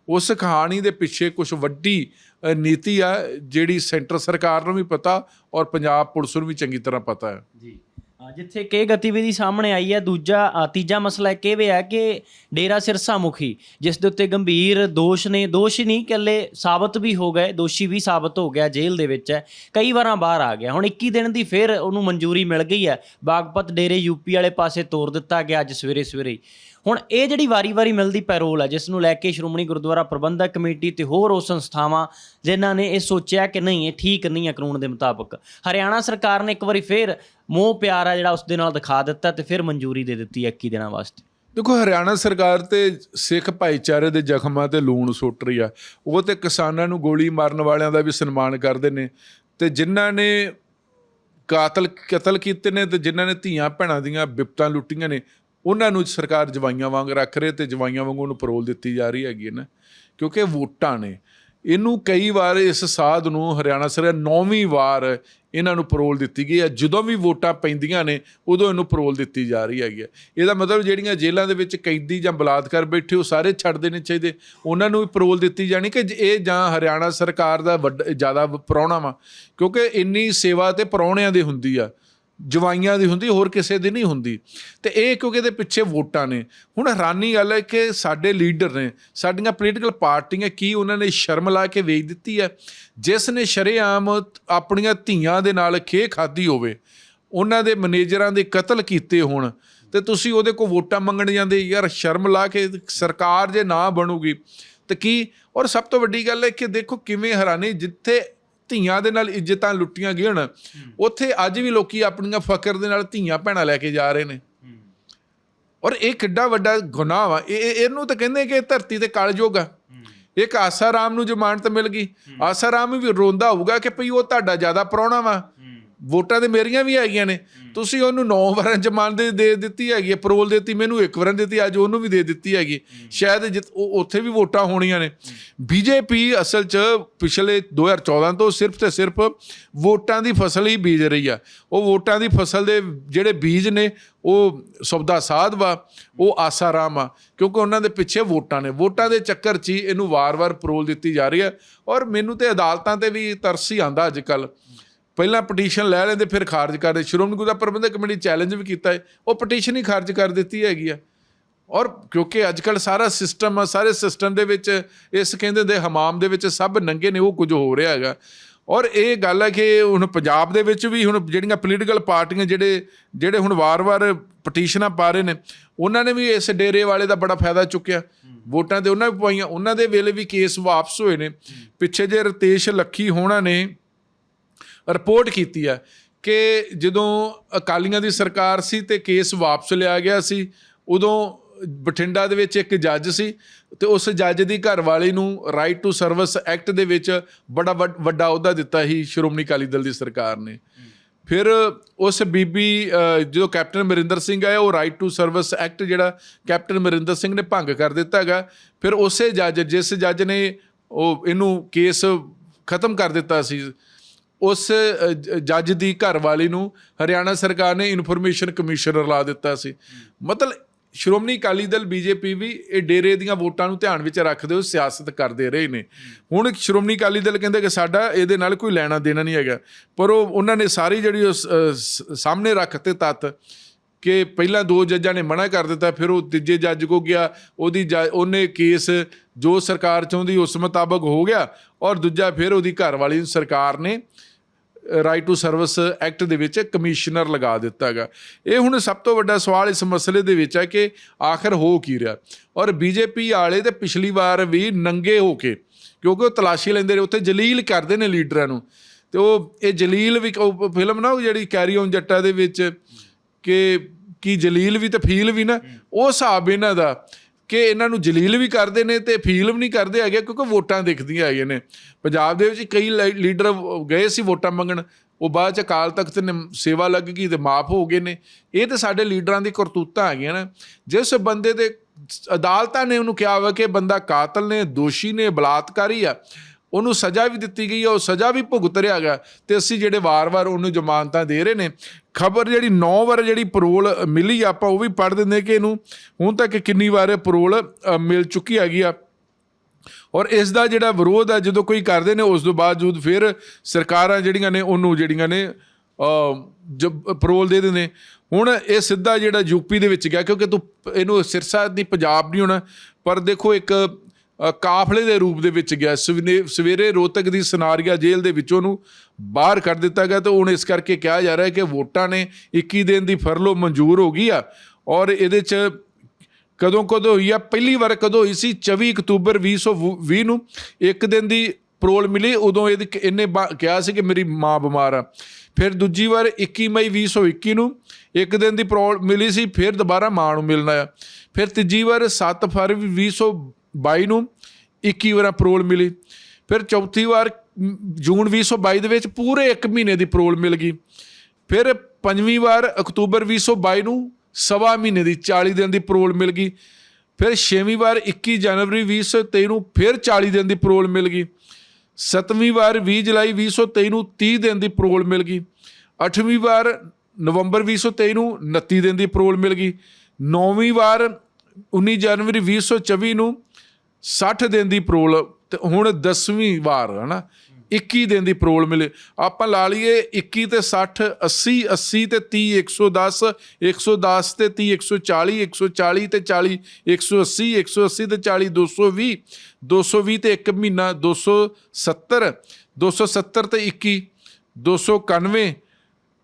ਉਸ ਕਹਾਣੀ ਦੇ ਪਿੱਛੇ ਕੁਝ ਵੱਡੀ ਨੀਤੀ ਆ ਜਿਹੜੀ ਸੈਂਟਰ ਸਰਕਾਰ ਨੂੰ ਵੀ ਪਤਾ ਔਰ ਪੰਜਾਬ ਪੁਲਿਸ ਨੂੰ ਵੀ ਚੰਗੀ ਤਰ੍ਹਾਂ ਪਤਾ ਹੈ। ਜੀ। ਜਿੱਥੇ ਕਿ ਇਹ ਗਤੀਵਿਧੀ ਸਾਹਮਣੇ ਆਈ ਹੈ ਦੂਜਾ ਅ, ਤੀਜਾ ਮਸਲਾ ਇੱਕ ਇਹ ਵੀ ਹੈ ਕਿ ਡੇਰਾ ਸਿਰਸਾ ਮੁਖੀ ਜਿਸ ਦੇ ਉੱਤੇ ਗੰਭੀਰ ਦੋਸ਼ ਨੇ ਦੋਸ਼ ਹੀ ਨਹੀਂ ਇਕੱਲੇ ਸਾਬਤ ਵੀ ਹੋ ਗਏ ਦੋਸ਼ੀ ਵੀ ਸਾਬਤ ਹੋ ਗਿਆ ਜੇਲ੍ਹ ਦੇ ਵਿੱਚ ਹੈ। ਕਈ ਵਾਰਾਂ ਬਾਹਰ ਆ ਗਿਆ। ਹੁਣ 21 ਦਿਨ ਦੀ ਫਿਰ ਉਹਨੂੰ ਮਨਜ਼ੂਰੀ ਮਿਲ ਗਈ ਹੈ। ਬਾਗਪਤ ਡੇਰੇ ਯੂਪੀ ਵਾਲੇ ਪਾਸੇ ਤੋਰ ਦਿੱਤਾ ਗਿਆ ਅੱਜ ਸਵੇਰੇ ਸਵੇਰੇ ਹੀ। ਹੁਣ ਇਹ ਜਿਹੜੀ ਵਾਰੀ-ਵਾਰੀ ਮਿਲਦੀ ਪੈਰੋਲ ਹੈ ਜਿਸ ਨੂੰ ਲੈ ਕੇ ਸ਼੍ਰੋਮਣੀ ਗੁਰਦੁਆਰਾ ਪ੍ਰਬੰਧਕ ਕਮੇਟੀ ਤੇ ਹੋਰ ਉਹ ਸੰਸਥਾਵਾਂ, ਜਿਨ੍ਹਾਂ ਨੇ ਇਹ ਸੋਚਿਆ ਕਿ ਨਹੀਂ, ਇਹ ਠੀਕ ਨਹੀਂ ਹੈ ਕਾਨੂੰਨ ਦੇ ਮੁਤਾਬਕ। ਹਰਿਆਣਾ ਸਰਕਾਰ ਨੇ ਇੱਕ ਵਾਰੀ ਫੇਰ ਮੋਹ ਪਿਆਰ ਆ ਜਿਹੜਾ ਉਸ ਦੇ ਨਾਲ ਦਿਖਾ ਦਿੱਤਾ ਤੇ ਫਿਰ ਮਨਜ਼ੂਰੀ ਦੇ ਦਿੱਤੀ ਹੈ 21 ਦਿਨਾਂ ਵਾਸਤੇ। ਦੇਖੋ, ਹਰਿਆਣਾ ਸਰਕਾਰ ਤੇ ਸਿੱਖ ਭਾਈਚਾਰੇ ਦੇ ਜ਼ਖਮਾਂ ਤੇ ਲੂਣ ਸੁੱਟ ਰਹੀ ਆ। ਉਹ ਤੇ ਕਿਸਾਨਾਂ ਨੂੰ ਗੋਲੀ ਮਾਰਨ ਵਾਲਿਆਂ ਦਾ ਵੀ ਸਨਮਾਨ ਕਰਦੇ ਨੇ ਤੇ ਜਿਨ੍ਹਾਂ ਨੇ ਕਾਤਲ, ਕਤਲ ਕੀਤੇ ਨੇ ਤੇ ਜਿਨ੍ਹਾਂ ਨੇ ਧੀਆਂ ਭੈਣਾਂ ਦੀਆਂ ਬਿਪਤਾਂ ਲੁੱਟੀਆਂ ਨੇ ਉਹਨਾਂ ਨੂੰ ਸਰਕਾਰ ਜਵਾਈਆਂ ਵਾਂਗ ਰੱਖ ਰਹੇ ਤੇ ਜਵਾਈਆਂ ਵਾਂਗ ਉਹਨੂੰ ਪਰੋਲ ਦਿੱਤੀ ਜਾ ਰਹੀ ਹੈਗੀ ਹੈ ਨਾ। ਕਿਉਂਕਿ ਵੋਟਾਂ ਨੇ। ਇਹਨੂੰ ਕਈ ਵਾਰ ਇਸ ਸਾਧ ਨੂੰ ਹਰਿਆਣਾ ਸਰਕਾਰ ਨੌਵੀਂ ਵਾਰ ਇਹਨਾਂ ਨੂੰ ਪਰੋਲ ਦਿੱਤੀ ਗਈ ਹੈ। ਜਦੋਂ ਵੀ ਵੋਟਾਂ ਪੈਂਦੀਆਂ ਨੇ, ਉਦੋਂ ਇਹਨੂੰ ਪਰੋਲ ਦਿੱਤੀ ਜਾ ਰਹੀ ਹੈਗੀ ਹੈ। ਇਹਦਾ ਮਤਲਬ ਜਿਹੜੀਆਂ ਜੇਲ੍ਹਾਂ ਦੇ ਵਿੱਚ ਕੈਦੀ ਜਾਂ ਬਲਾਤਕਾਰ ਬੈਠੇ, ਉਹ ਸਾਰੇ ਛੱਡ ਦੇਣੇ ਚਾਹੀਦੇ। ਉਹਨਾਂ ਨੂੰ ਵੀ ਪਰੋਲ ਦਿੱਤੀ ਜਾਣੀ ਕਿ ਇਹ ਜਾਂ ਹਰਿਆਣਾ ਸਰਕਾਰ ਦਾ ਵੱਡਾ, ਜ਼ਿਆਦਾ ਪ੍ਰਾਹੁਣਾ ਵਾ। ਕਿਉਂਕਿ ਇੰਨੀ ਸੇਵਾ ਤੇ ਪ੍ਰਾਹੁਣਿਆਂ ਦੀ ਹੁੰਦੀ ਆ। ਜਵਾਈਆਂ ਦੀ ਹੁੰਦੀ, ਹੋਰ ਕਿਸੇ ਦੀ ਨਹੀਂ ਹੁੰਦੀ। ਤੇ ਇਹ ਕਿਉਂਕਿ ਇਹਦੇ ਪਿੱਛੇ ਵੋਟਾਂ ਨੇ। ਹੁਣ ਹੈਰਾਨੀ ਗੱਲ ਹੈ ਕਿ ਸਾਡੇ ਲੀਡਰ ਨੇ, ਸਾਡੀਆਂ ਪੋਲੀਟੀਕਲ ਪਾਰਟੀਆਂ ਕੀ ਉਹਨਾਂ ਨੇ ਸ਼ਰਮ ਲਾ ਕੇ ਵੇਚ ਦਿੱਤੀ ਹੈ? ਜਿਸ ਨੇ ਸ਼ਰੇਆਮ ਆਪਣੀਆਂ ਧੀਆਂ ਦੇ ਨਾਲ ਖੇ ਖਾਦੀ ਹੋਵੇ, ਉਹਨਾਂ ਦੇ ਮੈਨੇਜਰਾਂ ਦੇ ਕਤਲ ਕੀਤੇ ਹੋਣ, ਤੇ ਤੁਸੀਂ ਉਹਦੇ ਕੋਲ ਵੋਟਾਂ ਮੰਗਣ ਜਾਂਦੇ, ਯਾਰ ਸ਼ਰਮ ਲਾ ਕੇ ਸਰਕਾਰ ਜੇ ਨਾ ਬਣੂਗੀ, ਤੇ ਕੀ? ਔਰ ਸਭ ਤੋਂ ਵੱਡੀ ਗੱਲ ਹੈ ਕਿ ਦੇਖੋ ਕਿਵੇਂ ਹੈਰਾਨੀ, ਜਿੱਥੇ ਧੀਆਂ ਦੇ ਨਾਲ ਇੱਜ਼ਤਾਂ ਲੁੱਟੀਆਂ ਗਈਆਂ ਉੱਥੇ ਅੱਜ ਵੀ ਲੋਕੀ ਆਪਣੀਆਂ ਫਕਰ ਦੇ ਨਾਲ ਧੀਆਂ ਭੈਣਾਂ ਲੈ ਕੇ ਜਾ ਰਹੇ ਨੇ। ਔਰ ਇਹ ਕਿੱਡਾ ਵੱਡਾ ਗੁਨਾਹ ਵਾ। ਇਹ ਇਹ- ਇਹਨੂੰ ਤਾਂ ਕਹਿੰਦੇ ਕਿ ਧਰਤੀ ਤੇ ਕਲਯੁੱਗ ਆ। ਇੱਕ ਆਸਾਰਾਮ ਨੂੰ ਜ਼ਮਾਨਤ ਮਿਲ ਗਈ। ਆਸਾਰਾਮ ਵੀ ਰੋਂਦਾ ਹੋਊਗਾ ਕਿ ਭਈ ਉਹ ਤੁਹਾਡਾ ਜ਼ਿਆਦਾ ਪ੍ਰਾਹੁਣਾ ਵਾ। ਵੋਟਾਂ ਤੇ ਮੇਰੀਆਂ ਵੀ ਹੈਗੀਆਂ ਨੇ। ਤੁਸੀਂ ਉਹਨੂੰ 9 ਵਾਰਾਂ ਜ਼ਮਾਨਤ ਦੇ ਦਿੱਤੀ ਹੈਗੀ ਹੈ ਪਰੋਲ ਦਿੱਤੀ ਮੈਨੂੰ ਇੱਕ ਵਾਰਾਂ ਦਿੱਤੀ ਅੱਜ ਉਹਨੂੰ ਵੀ ਦੇ ਦਿੱਤੀ ਹੈਗੀ ਸ਼ਾਇਦ ਉੱਥੇ ਵੀ ਵੋਟਾਂ ਹੋਣੀਆਂ ਨੇ। ਬੀਜੇਪੀ ਅਸਲ 'ਚ ਪਿਛਲੇ 2014 ਤੋਂ ਸਿਰਫ ਤੇ ਸਿਰਫ ਵੋਟਾਂ ਦੀ ਫਸਲ ਹੀ ਬੀਜ ਰਹੀ ਆ। ਉਹ ਵੋਟਾਂ ਦੀ ਫਸਲ ਦੇ ਜਿਹੜੇ ਬੀਜ ਨੇ ਉਹ ਸਬਦਾ ਸਾਧ ਵਾ ਉਹ ਆਸਾਰਾਮ ਆ। ਕਿਉਂਕਿ ਉਹਨਾਂ ਦੇ ਪਿੱਛੇ ਵੋਟਾਂ ਨੇ। ਵੋਟਾਂ ਦੇ ਚੱਕਰ 'ਚ ਇਹਨੂੰ ਵਾਰ-ਵਾਰ ਪਰੋਲ ਦਿੱਤੀ ਜਾ ਰਹੀ ਹੈ ਔਰ ਮੈਨੂੰ ਤੇ ਅਦਾਲਤਾਂ ਤੇ ਵੀ ਤਰਸ ਹੀ ਆਂਦਾ ਅੱਜ ਕੱਲ ਪਹਿਲਾਂ ਪਟੀਸ਼ਨ ਲੈ ਲੈਂਦੇ, ਫਿਰ ਖਾਰਜ ਕਰਦੇ। ਸ਼੍ਰੋਮਣੀ ਗੁਰਦੁਆਰਾ ਪ੍ਰਬੰਧਕ ਕਮੇਟੀ ਚੈਲੰਜ ਵੀ ਕੀਤਾ ਹੈ। ਉਹ ਪਟੀਸ਼ਨ ਹੀ ਖਾਰਜ ਕਰ ਦਿੱਤੀ ਹੈਗੀ ਆ। ਔਰ ਕਿਉਂਕਿ ਅੱਜ ਕੱਲ ਸਾਰਾ ਸਿਸਟਮ ਆ, ਸਾਰੇ ਸਿਸਟਮ ਦੇ ਵਿੱਚ ਇਸ ਕਹਿੰਦੇ ਦੇ ਹਮਾਮ ਦੇ ਵਿੱਚ ਸਭ ਨੰਗੇ ਨੇ, ਉਹ ਕੁਝ ਹੋ ਰਿਹਾ ਹੈਗਾ। ਔਰ ਇਹ ਗੱਲ ਹੈ ਕਿ ਹੁਣ ਪੰਜਾਬ ਦੇ ਵਿੱਚ ਵੀ ਹੁਣ ਜਿਹੜੀਆਂ ਪੋਲੀਟੀਕਲ ਪਾਰਟੀਆਂ ਜਿਹੜੇ ਜਿਹੜੇ ਹੁਣ ਵਾਰ-ਵਾਰ ਪਟੀਸ਼ਨਾਂ ਪਾ ਰਹੇ ਨੇ, ਉਹਨਾਂ ਨੇ ਵੀ ਇਸ ਡੇਰੇ ਵਾਲੇ ਦਾ ਬੜਾ ਫਾਇਦਾ ਚੁੱਕਿਆ। ਵੋਟਾਂ ਤੇ ਉਹਨਾਂ ਵੀ ਪਾਈਆਂ। ਉਹਨਾਂ ਦੇ ਵੇਲੇ ਵੀ ਕੇਸ ਵਾਪਸ ਹੋਏ ਨੇ। ਪਿੱਛੇ ਜੇ ਰਤੇਸ਼ ਲੱਖੀ ਹੋਣਾ ਨੇ ਰਿਪੋਰਟ ਕੀਤੀ ਹੈ ਕਿ ਜਦੋਂ ਅਕਾਲੀਆਂ ਦੀ ਸਰਕਾਰ ਸੀ ਤੇ ਕੇਸ ਵਾਪਸ ਲਿਆ ਗਿਆ ਸੀ, ਉਦੋਂ ਬਠਿੰਡਾ ਦੇ ਵਿੱਚ ਇੱਕ ਜੱਜ ਸੀ ਤੇ ਉਸ ਜੱਜ ਦੀ ਘਰਵਾਲੀ ਨੂੰ ਰਾਈਟ ਟੂ ਸਰਵਿਸ ਐਕਟ ਦੇ ਵਿੱਚ ਬੜਾ ਵੱਡ- ਵੱਡਾ ਅਹੁਦਾ ਦਿੱਤਾ ਸੀ ਸ਼੍ਰੋਮਣੀ ਅਕਾਲੀ ਦਲ ਦੀ ਸਰਕਾਰ ਨੇ। ਫਿਰ ਉਸ ਬੀਬੀ ਜਦੋਂ ਕੈਪਟਨ ਅਮਰਿੰਦਰ ਸਿੰਘ ਆਇਆ, ਉਹ ਰਾਈਟ ਟੂ ਸਰਵਿਸ ਐਕਟ ਜਿਹੜਾ ਕੈਪਟਨ ਅਮਰਿੰਦਰ ਸਿੰਘ ਨੇ ਭੰਗ ਕਰ ਦਿੱਤਾ ਹੈਗਾ। ਫਿਰ ਉਸੇ ਜੱਜ, ਜਿਸ ਜੱਜ ਨੇ ਉਹ ਇਹਨੂੰ ਕੇਸ ਖਤਮ ਕਰ ਦਿੱਤਾ ਸੀ ਉਸ ਜ- ਜੱਜ ਦੀ ਘਰਵਾਲੀ ਨੂੰ ਹਰਿਆਣਾ ਸਰਕਾਰ ਨੇ ਇਨਫੋਰਮੇਸ਼ਨ ਕਮਿਸ਼ਨਰ ਲਾ ਦਿੱਤਾ ਸੀ। ਮਤਲਬ ਸ਼੍ਰੋਮਣੀ ਅਕਾਲੀ ਦਲ ਬੀਜੇਪੀ ਵੀ ਇਹ ਡੇਰੇ ਦੀਆਂ ਵੋਟਾਂ ਨੂੰ ਧਿਆਨ ਵਿੱਚ ਰੱਖਦੇ ਹੋਏ ਸਿਆਸਤ ਕਰਦੇ ਰਹੇ ਨੇ। ਹੁਣ ਸ਼੍ਰੋਮਣੀ ਅਕਾਲੀ ਦਲ ਕਹਿੰਦੇ ਕਿ ਸਾਡਾ ਇਹਦੇ ਨਾਲ ਕੋਈ ਲੈਣਾ ਦੇਣਾ ਨਹੀਂ ਹੈਗਾ। ਪਰ ਉਹ ਉਹਨਾਂ ਨੇ ਸਾਰੀ ਜਿਹੜੀ ਉਸ, ਅ, ਸ- ਸਾਹਮਣੇ ਰੱਖਤੇ ਤੱਤ ਕਿ ਪਹਿਲਾਂ ਦੋ ਜੱਜਾਂ ਨੇ ਮਨਾ ਕਰ ਦਿੱਤਾ ਫਿਰ ਉਹ ਤੀਜੇ ਜੱਜ ਕੋ ਗਿਆ ਉਹਦੀ ਜੱਜ- ਉਹਨੇ ਕੇਸ ਜੋ ਸਰਕਾਰ ਚਾਹੁੰਦੀ ਉਸ ਮੁਤਾਬਕ ਹੋ ਗਿਆ ਔਰ ਦੂਜਾ ਫਿਰ ਉਹਦੀ ਘਰਵਾਲੀ ਨੂੰ ਸਰਕਾਰ ਨੇ ਰਾਈਟ ਟੂ ਸਰਵਿਸ ਐਕਟ ਦੇ ਵਿੱਚ ਕਮਿਸ਼ਨਰ ਲਗਾ ਦਿੱਤਾ ਹੈਗਾ। ਇਹ ਹੁਣ ਸਭ ਤੋਂ ਵੱਡਾ ਸਵਾਲ ਇਸ ਮਸਲੇ ਦੇ ਵਿੱਚ ਹੈ ਕਿ ਆਖਰ ਹੋ ਕੀ ਰਿਹਾ? ਔਰ ਬੀਜੇਪੀ ਵਾਲੇ ਤੇ ਪਿਛਲੀ ਵਾਰ ਵੀ ਨੰਗੇ ਹੋ ਕੇ, ਕਿਉਂਕਿ ਉਹ ਤਲਾਸ਼ੀ ਲੈਂਦੇ ਨੇ ਉੱਥੇ ਜਲੀਲ ਕਰਦੇ ਨੇ ਲੀਡਰਾਂ ਨੂੰ। ਤੇ ਉਹ, ਇਹ ਜਲੀਲ ਵੀ ਫਿਲਮ ਨਾ, ਉਹ ਜਿਹੜੀ ਕੈਰੀ ਔਨ ਜੱਟਾ ਦੇ ਵਿੱਚ, ਕਿ ਕੀ ਜਲੀਲ ਵੀ ਤੇ ਫੀਲ ਵੀ ਨਾ, ਉਹ ਹਿਸਾਬ ਇਹਨਾਂ ਦਾ ਕਿ ਇਹਨਾਂ ਨੂੰ ਜਲੀਲ ਵੀ ਕਰਦੇ ਨੇ ਤੇ ਫੀਲ ਵੀ ਨਹੀਂ ਕਰਦੇ ਹੈਗੇ ਕਿਉਂਕਿ ਵੋਟਾਂ ਦਿਖਦੀਆਂ ਹੈਗੀਆਂ ਨੇ। ਪੰਜਾਬ ਦੇ ਵਿੱਚ ਕਈ ਲੀ- ਲੀਡਰ ਗਏ ਸੀ ਵੋਟਾਂ ਮੰਗਣ, ਉਹ ਬਾਅਦ ਚ ਅਕਾਲ ਤਖਤ ਨੇ ਸੇਵਾ ਲੱਗ ਗਈ ਤੇ ਮਾਫ ਹੋ ਗਏ ਨੇ। ਇਹ ਤੇ ਸਾਡੇ ਲੀਡਰਾਂ ਦੀ ਕਰਤੂਤਾਂ ਹੈਗੀਆਂ ਨੇ। ਜਿਸ ਬੰਦੇ ਦੇ ਅਦਾਲਤਾਂ ਨੇ ਉਹਨੂੰ ਕਿਹਾ ਵਾ ਕਿ ਬੰਦਾ ਕਾਤਲ ਨੇ, ਦੋਸ਼ੀ ਨੇ, ਬਲਾਤਕਾਰੀ ਆ। ਉਹਨੂੰ ਸਜ਼ਾ ਵੀ ਦਿੱਤੀ ਗਈ ਹੈ ਉਹ ਸਜ਼ਾ ਵੀ ਭੁਗਤ ਰਿਹਾ ਹੈਗਾ ਤੇ ਅਸੀਂ ਜਿਹੜੇ ਵਾਰ-ਵਾਰ ਉਹਨੂੰ ਜ਼ਮਾਨਤਾਂ ਦੇ ਰਹੇ ਨੇ ਖਬਰ ਜਿਹੜੀ 9 ਵਾਰ ਜਿਹੜੀ ਪਰੋਲ ਮਿਲੀ ਆਪਾਂ ਉਹ ਵੀ ਪੜ੍ਹ ਦਿੰਦੇ ਕਿ ਇਹਨੂੰ ਹੁਣ ਤੱਕ ਕਿੰਨੀ ਵਾਰ ਪਰੋਲ ਮਿਲ ਚੁੱਕੀ ਹੈਗੀ ਆ। ਔਰ ਇਸ ਦਾ ਜਿਹੜਾ ਵਿਰੋਧ ਹੈ ਜਦੋਂ ਕੋਈ ਕਰਦੇ ਨੇ ਉਸ ਤੋਂ ਬਾਵਜੂਦ ਫਿਰ ਸਰਕਾਰਾਂ ਜਿਹੜੀਆਂ ਨੇ ਉਹਨੂੰ ਜਿਹੜੀਆਂ ਨੇ ਅ, ਪਰੋਲ ਦੇ ਦਿੰਦੇ। ਹੁਣ ਇਹ ਸਿੱਧਾ ਜਿਹੜਾ ਯੂਪੀ ਦੇ ਵਿੱਚ ਗਿਆ ਕਿਉਂਕਿ ਤੂੰ ਇਹਨੂੰ ਸਿਰਸਾ ਦੀ ਪੰਜਾਬ ਨਹੀਂ ਹੋਣਾ ਪਰ ਦੇਖੋ ਇੱਕ ਕਾਫਲੇ ਦੇ ਰੂਪ ਦੇ ਵਿੱਚ ਗਿਆ। ਸਵੇਰੇ ਸਵੇਰੇ ਰੋਹਤਕ ਦੀ ਸਨਾਰੀਆ ਜੇਲ੍ਹ ਦੇ ਵਿੱਚੋਂ ਨੂੰ ਬਾਹਰ ਕੱਢ ਦਿੱਤਾ ਗਿਆ ਤੇ ਹੁਣ ਇਸ ਕਰਕੇ ਕਿਹਾ ਜਾ ਰਿਹਾ ਹੈ ਕਿ ਵੋਟਾਂ ਨੇ 21 ਦਿਨ ਦੀ ਫਰਲੋ ਮਨਜ਼ੂਰ ਹੋ ਗਈ ਆ ਔਰ ਇਹਦੇ 'ਚ ਕਦੋਂ ਕਦੋਂ ਹੋਈ ਆ? ਪਹਿਲੀ ਵਾਰ ਕਦੋਂ ਹੋਈ ਸੀ? 24 ਅਕਤੂਬਰ 2020 ਨੂੰ ਇੱਕ ਦਿਨ ਦੀ ਪਰੋਲ ਮਿਲੀ, ਉਦੋਂ ਇਹਦੀ ਇਹਨੇ ਬਾ- ਕਿਹਾ ਸੀ ਕਿ ਮੇਰੀ ਮਾਂ ਬਿਮਾਰ ਆ। ਫਿਰ ਦੂਜੀ ਵਾਰ 21 ਮਈ 2021 ਨੂੰ ਇੱਕ ਦਿਨ ਦੀ ਪਰੋਲ ਮਿਲੀ ਸੀ, ਫਿਰ ਦੁਬਾਰਾ ਮਾਂ ਨੂੰ ਮਿਲਣਾ ਆ। ਫਿਰ ਤੀਜੀ ਵਾਰ 7 ਫਰਵਰੀ 2022 ਨੂੰ 21 ਵਾਰ ਪਰੋਲ ਮਿਲੀ। ਫਿਰ ਚੌਥੀ ਵਾਰ ਮ, ਜੂਨ 2022 ਦੇ ਵਿੱਚ ਪੂਰੇ 1 ਮਹੀਨੇ ਦੀ ਪਰੋਲ ਮਿਲ ਗਈ। ਫਿਰ ਪੰਜਵੀਂ ਵਾਰ ਅਕਤੂਬਰ 2022 ਨੂੰ ਸਵਾ ਮਹੀਨੇ ਦੀ 40 ਦਿਨ ਦੀ ਪਰੋਲ ਮਿਲ ਗਈ। ਫਿਰ ਛੇਵੀਂ ਵਾਰ 21 ਜਨਵਰੀ 2023 ਨੂੰ ਫਿਰ 40 ਦਿਨ ਦੀ ਪਰੋਲ ਮਿਲ ਗਈ। ਸੱਤਵੀਂ ਵਾਰ 20 ਜੁਲਾਈ 2023 ਨੂੰ 30 ਦਿਨ ਦੀ ਪਰੋਲ ਮਿਲ ਗਈ। ਅੱਠਵੀਂ ਵਾਰ ਨਵੰਬਰ 2023 ਨੂੰ 29 ਦਿਨ ਦੀ ਪਰੋਲ ਮਿਲ ਗਈ। ਨੌਵੀਂ ਵਾਰ 19 ਜਨਵਰੀ 2024 ਨੂੰ 60 ਦਿਨ ਦੀ ਪਰੋਲ, ਤੇ ਹੁਣ 10ਵੀਂ ਵਾਰ, ਹਨਾ? 21 ਦਿਨ ਦੀ ਪਰੋਲ ਮਿਲੇ। ਆਪਾਂ ਲਾ ਲਈਏ 21 ਤੇ 60 80 80 ਤੇ 30 110 110 ਤੇ 30 140 140 ਤੇ 40 180 180 ਤੇ 40 220 220 ਤੇ 1 ਮਹੀਨਾ 270 270 ਤੇ 21 291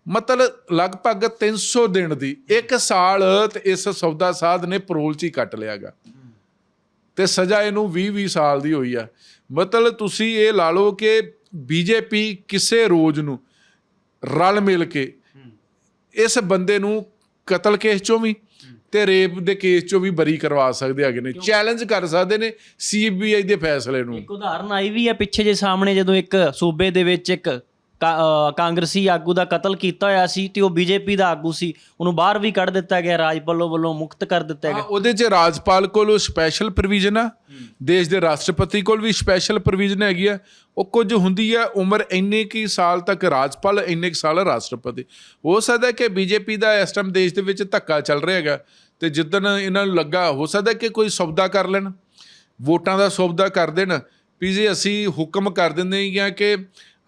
ਮਤਲਬ ਲਗਭਗ 300 ਦਿਨ ਦੀ। ਇੱਕ ਸਾਲ ਇਸ ਸੌਦਾ ਸਾਧ ਨੇ ਪਰੋਲ ਚ ਹੀ ਕੱਟ ਲਿਆਗਾ ਤੇ ਸਜ਼ਾ ਇਹਨੂੰ 20 20 ਸਾਲ ਦੀ ਹੋਈ ਆ। ਮਤਲਬ ਤੁਸੀਂ ਇਹ ਲਾ ਲਓ ਕਿ ਬੀਜੇਪੀ ਕਿਸੇ ਰੋਜ਼ ਨੂੰ ਰਲ ਮਿਲ ਕੇ ਇਸ ਬੰਦੇ ਨੂੰ ਕਤਲ ਕੇਸ ਚੋਂ ਵੀ ਤੇ ਰੇਪ ਦੇ ਕੇਸ ਚੋਂ ਵੀ ਬਰੀ ਕਰਵਾ ਸਕਦੇ ਹੈਗੇ ਨੇ ਚੈਲੰਜ ਕਰ ਸਕਦੇ ਨੇ ਸੀਬੀਆਈ ਦੇ ਫੈਸਲੇ ਨੂੰ। ਇੱਕ ਉਦਾਹਰਨ ਆਈ ਵੀ ਹੈ ਪਿੱਛੇ ਜੇ ਸਾਹਮਣੇ ਜਦੋਂ ਇੱਕ ਸੂਬੇ ਦੇ ਵਿੱਚ ਇੱਕ ਕਾਂਗਰਸੀ ਆਗੂ ਦਾ ਕਤਲ ਕੀਤਾ ਹੋਇਆ ਸੀ ਤੇ ਉਹ ਬੀਜੇਪੀ ਦਾ ਆਗੂ ਸੀ। ਉਹਨੂੰ ਬਾਹਰ ਵੀ ਕੱਢ ਦਿੱਤਾ ਗਿਆ ਰਾਜਪਾਲੋਂ ਵੱਲੋਂ ਮੁਕਤ ਕਰ ਦਿੱਤਾ ਹਾਂ, ਗਿਆ। ਉਹਦੇ 'ਚ ਰਾਜਪਾਲ ਕੋਲ ਸਪੈਸ਼ਲ ਪ੍ਰੋਵੀਜ਼ਨ ਆ। ਦੇਸ਼ ਦੇ ਰਾਸ਼ਟਰਪਤੀ ਕੋਲ ਵੀ ਸਪੈਸ਼ਲ ਪ੍ਰੋਵੀਜ਼ਨ ਹੈਗੀ ਆ। ਉਹ ਕੁਝ ਹੁੰਦੀ ਆ ਉਮਰ ਇੰਨੇ ਕੀ ਸਾਲ ਤੱਕ ਰਾਜਪਾਲ ਇੰਨੇ ਕੁ ਸਾਲ ਰਾਸ਼ਟਰਪਤੀ। ਹੋ ਸਕਦਾ ਕਿ ਬੀਜੇਪੀ ਦਾ ਇਸ ਟਾਈਮ ਦੇਸ਼ ਦੇ ਵਿੱਚ ਧੱਕਾ ਚੱਲ ਰਿਹਾ ਹੈਗਾ। ਤੇ ਜਿੱਦਣ ਇਹਨਾਂ ਨੂੰ ਲੱਗਾ ਹੋ ਸਕਦਾ ਕਿ ਕੋਈ ਸੌਦਾ ਕਰ ਲੈਣ ਵੋਟਾਂ ਦਾ ਸੌਦਾ ਕਰ ਦੇਣ। ਵੀ ਜੇ ਅਸੀਂ ਹੁਕਮ ਕਰ ਦਿੰਦੇ ਹਾਂ ਕਿ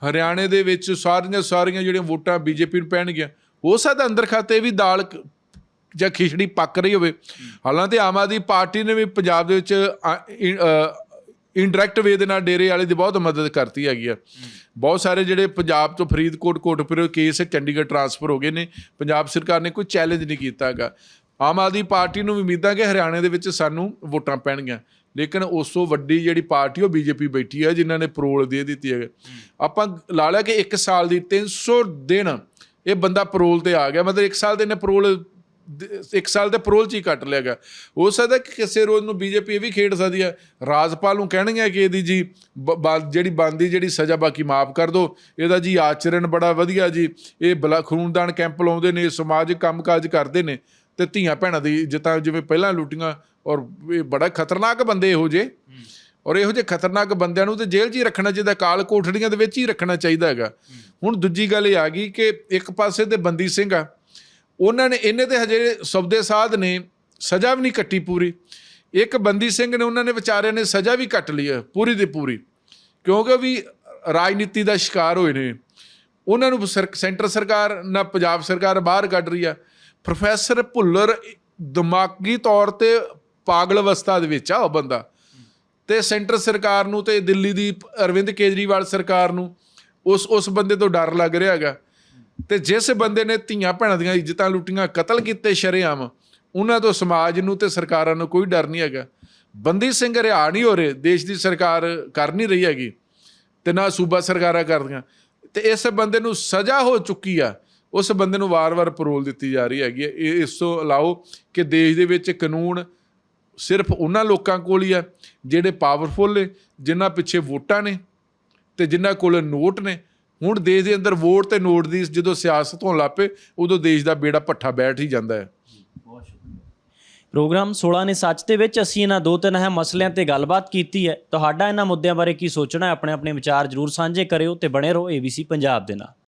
ਹਰਿਆਣੇ ਦੇ ਵਿੱਚ ਸਾਰੀਆਂ ਸਾਰੀਆਂ ਜਿਹੜੀਆਂ ਵੋਟਾਂ ਬੀਜੇਪੀ ਨੂੰ ਪੈਣਗੀਆਂ, ਹੋ ਸਕਦਾ ਅੰਦਰ ਖਾਤੇ ਵੀ ਦਾਲ ਜਾਂ ਖਿਚੜੀ ਪੱਕ ਰਹੀ ਹੋਵੇ। ਹਾਲਾਂਕਿ ਆਮ ਆਦਮੀ ਪਾਰਟੀ ਨੇ ਵੀ ਪੰਜਾਬ ਦੇ ਵਿੱਚ ਇਨਡਾਇਰੈਕਟ ਵੇ ਦੇ ਨਾਲ ਡੇਰੇ ਵਾਲੇ ਦੀ ਬਹੁਤ ਮਦਦ ਕਰਤੀ ਹੈਗੀ ਆ। ਬਹੁਤ ਸਾਰੇ ਜਿਹੜੇ ਪੰਜਾਬ ਤੋਂ ਫਰੀਦਕੋਟ, ਕੋਟਪੁਰੇ ਕੇਸ ਚੰਡੀਗੜ੍ਹ ਟਰਾਂਸਫਰ ਹੋ ਗਏ ਨੇ। ਪੰਜਾਬ ਸਰਕਾਰ ਨੇ ਕੋਈ ਚੈਲੰਜ ਨਹੀਂ ਕੀਤਾ ਹੈਗਾ। ਆਮ ਆਦਮੀ ਪਾਰਟੀ ਨੂੰ ਵੀ ਉਮੀਦਾਂ ਕਿ ਹਰਿਆਣੇ ਦੇ ਵਿੱਚ ਸਾਨੂੰ ਵੋਟਾਂ ਪੈਣਗੀਆਂ। ਲੇਕਿਨ ਉਸ ਤੋਂ ਵੱਡੀ ਜਿਹੜੀ ਪਾਰਟੀ ਉਹ ਬੀਜੇਪੀ ਬੈਠੀ ਹੈ ਜਿਨ੍ਹਾਂ ਨੇ ਪਰੋਲ ਦੇ ਦਿੱਤੀ ਹੈ ਆਪਾਂ ਲਾ ਲਿਆ ਕਿ 1 ਸਾਲ ਦੀ 300 ਦਿਨ ਇਹ ਬੰਦਾ ਪਰੋਲ ਤੇ ਆ ਗਿਆ। ਮਤਲਬ 1 ਸਾਲ ਦੇ ਨੇ ਪਰੋਲ ਇੱਕ ਸਾਲ ਦੇ ਪਰੋਲ ਚ ਹੀ ਕੱਟ ਲਿਆ ਗਿਆ ਹੋ ਸਕਦਾ ਕਿ ਕਿਸੇ ਰੋਜ਼ ਨੂੰ ਬੀਜੇਪੀ ਇਹ ਵੀ ਖੇਡ ਸਕਦੀ ਹੈ ਰਾਜਪਾਲ ਨੂੰ ਕਹਿਣਗੇ ਕਿ ਇਹਦੀ ਜੀ ਬ- ਬਾ- ਜਿਹੜੀ ਬੰਦੀ ਜਿਹੜੀ ਸਜ਼ਾ, ਬਾਕੀ ਮਾਫ ਕਰ ਦਿਓ ਇਹਦਾ ਜੀ ਆਚਰਣ ਬੜਾ ਵਧੀਆ ਜੀ। ਇਹ ਬਲਾ ਖੂਨਦਾਨ ਕੈਂਪ ਲਾਉਂਦੇ ਨੇ, ਸਮਾਜਿਕ ਕੰਮਕਾਜ ਕਰਦੇ ਨੇ ਤੇ ਧੀਆਂ ਭੈਣਾਂ ਦੀ ਜਿੱਤਾਂ ਜਿਵੇਂ ਪਹਿਲਾਂ ਲੁੱਟੀਆਂ ਔਰ ਇਹ ਬੜਾ ਖਤਰਨਾਕ ਬੰਦੇ ਇਹੋ ਜੇ ਔਰ ਇਹੋ ਜਿਹੇ ਖਤਰਨਾਕ ਬੰਦਿਆਂ ਨੂੰ ਤੇ ਜੇਲ੍ਹ 'ਚ ਹੀ ਰੱਖਣਾ ਚਾਹੀਦਾ ਕਾਲ ਕੋਠੜੀਆਂ ਦੇ ਵਿੱਚ ਹੀ ਰੱਖਣਾ ਚਾਹੀਦਾ ਹੈਗਾ। ਹੁਣ ਦੂਜੀ ਗੱਲ ਇਹ ਆ ਗਈ ਕਿ ਇੱਕ ਪਾਸੇ ਤੇ ਬੰਦੀ ਸਿੰਘ ਆ ਉਹਨਾਂ ਨੇ ਇਹਨੇ ਤੇ ਹਜੇ ਸਬਦੇ ਸਾਧ ਨੇ ਸਜ਼ਾ ਵੀ ਨਹੀਂ ਕੱਟੀ ਪੂਰੀ। ਇੱਕ ਬੰਦੀ ਸਿੰਘ ਨੇ ਉਹਨਾਂ ਨੇ ਵਿਚਾਰਿਆਂ ਨੇ ਸਜ਼ਾ ਵੀ ਕੱਟ ਲਈ ਹੈ ਪੂਰੀ ਦੀ ਪੂਰੀ। ਕਿਉਂਕਿ ਵੀ ਰਾਜਨੀਤੀ ਦਾ ਸ਼ਿਕਾਰ ਹੋਏ ਨੇ। ਉਹਨਾਂ ਨੂੰ ਸੈਂਟਰ ਸਰਕਾਰ ਨਾ ਪੰਜਾਬ ਸਰਕਾਰ ਬਾਹਰ ਕੱਢ ਰਹੀ ਆ। ਪ੍ਰੋਫੈਸਰ ਭੁੱਲਰ ਦਿਮਾਗੀ ਤੌਰ ਤੇ ਪਾਗਲ ਅਵਸਥਾ ਦੇ ਵਿੱਚ ਆ ਉਹ ਬੰਦਾ। ਤੇ ਸੈਂਟਰ ਸਰਕਾਰ ਨੂੰ ਤੇ ਦਿੱਲੀ ਦੀ ਅਰਵਿੰਦ ਕੇਜਰੀਵਾਲ ਸਰਕਾਰ ਨੂੰ ਉਸ ਉਸ ਬੰਦੇ ਤੋਂ ਡਰ ਲੱਗ ਰਿਹਾ ਹੈਗਾ। ਤੇ ਜਿਸ ਬੰਦੇ ਨੇ ਧੀਆਂ ਭੈਣਾਂ ਦੀਆਂ ਇੱਜ਼ਤਾਂ ਲੁੱਟੀਆਂ, ਕਤਲ ਕੀਤੇ ਸ਼ਰੇਆਮ, ਉਹਨਾਂ ਤੋਂ ਸਮਾਜ ਨੂੰ ਤੇ ਸਰਕਾਰਾਂ ਨੂੰ ਕੋਈ ਡਰ ਨਹੀਂ ਹੈਗਾ। ਬੰਦੀ ਸਿੰਘ ਰਿਹਾਅ ਨਹੀਂ ਹੋ ਰਹੇ, ਦੇਸ਼ ਦੀ ਸਰਕਾਰ ਕਰ ਨਹੀਂ ਰਹੀ ਹੈਗੀ ਤੇ ਨਾ ਸੂਬਾ ਸਰਕਾਰਾਂ ਕਰਦੀਆਂ। ਤੇ ਇਸ ਬੰਦੇ ਨੂੰ ਸਜ਼ਾ ਹੋ ਚੁੱਕੀ ਆ, ਉਸ ਬੰਦੇ ਨੂੰ ਵਾਰ-ਵਾਰ ਪਰੋਲ ਦਿੱਤੀ ਜਾ ਰਹੀ ਹੈਗੀ ਹੈ। ਇਹ, ਇਸ ਤੋਂ ਇਲਾਓ ਕਿ ਦੇਸ਼ ਦੇ ਵਿੱਚ ਕਾਨੂੰਨ ਸਿਰਫ ਉਹਨਾਂ ਲੋਕਾਂ ਕੋਲ ਹੀ ਆ ਜਿਹੜੇ ਪਾਵਰਫੁਲ ਨੇ, ਜਿਨ੍ਹਾਂ ਪਿੱਛੇ ਵੋਟਾਂ ਨੇ ਤੇ ਜਿਨ੍ਹਾਂ ਕੋਲ ਨੋਟ ਨੇ। ਹੁਣ ਦੇਸ਼ ਦੇ ਅੰਦਰ ਵੋਟ ਤੇ ਨੋਟ ਦੀ ਜਦੋਂ ਸਿਆਸਤ ਹੋਣ ਲੱਪੇ ਉਦੋਂ ਦੇਸ਼ ਦਾ ਬੇੜਾ ਪੱਠਾ ਬੈਠ ਹੀ ਜਾਂਦਾ ਹੈ। ਪ੍ਰੋਗਰਾਮ 16 ਨੇ ਸੱਚ ਦੇ ਵਿੱਚ, ਅਸੀਂ ਇਹਨਾਂ ਦੋ ਤਿੰਨ ਹੈ ਮਸਲਿਆਂ ਤੇ ਗੱਲਬਾਤ ਕੀਤੀ ਹੈ। ਤੁਹਾਡਾ ਇਹਨਾਂ ਮੁੱਦਿਆਂ ਬਾਰੇ ਕੀ ਸੋਚਣਾ ਹੈ? ਆਪਣੇ ਆਪਣੇ ਵਿਚਾਰ ਜਰੂਰ ਸਾਂਝੇ ਕਰਿਓ ਤੇ ਬਣੇ ਰਹੋ ABC ਪੰਜਾਬ ਦੇ ਨਾਲ।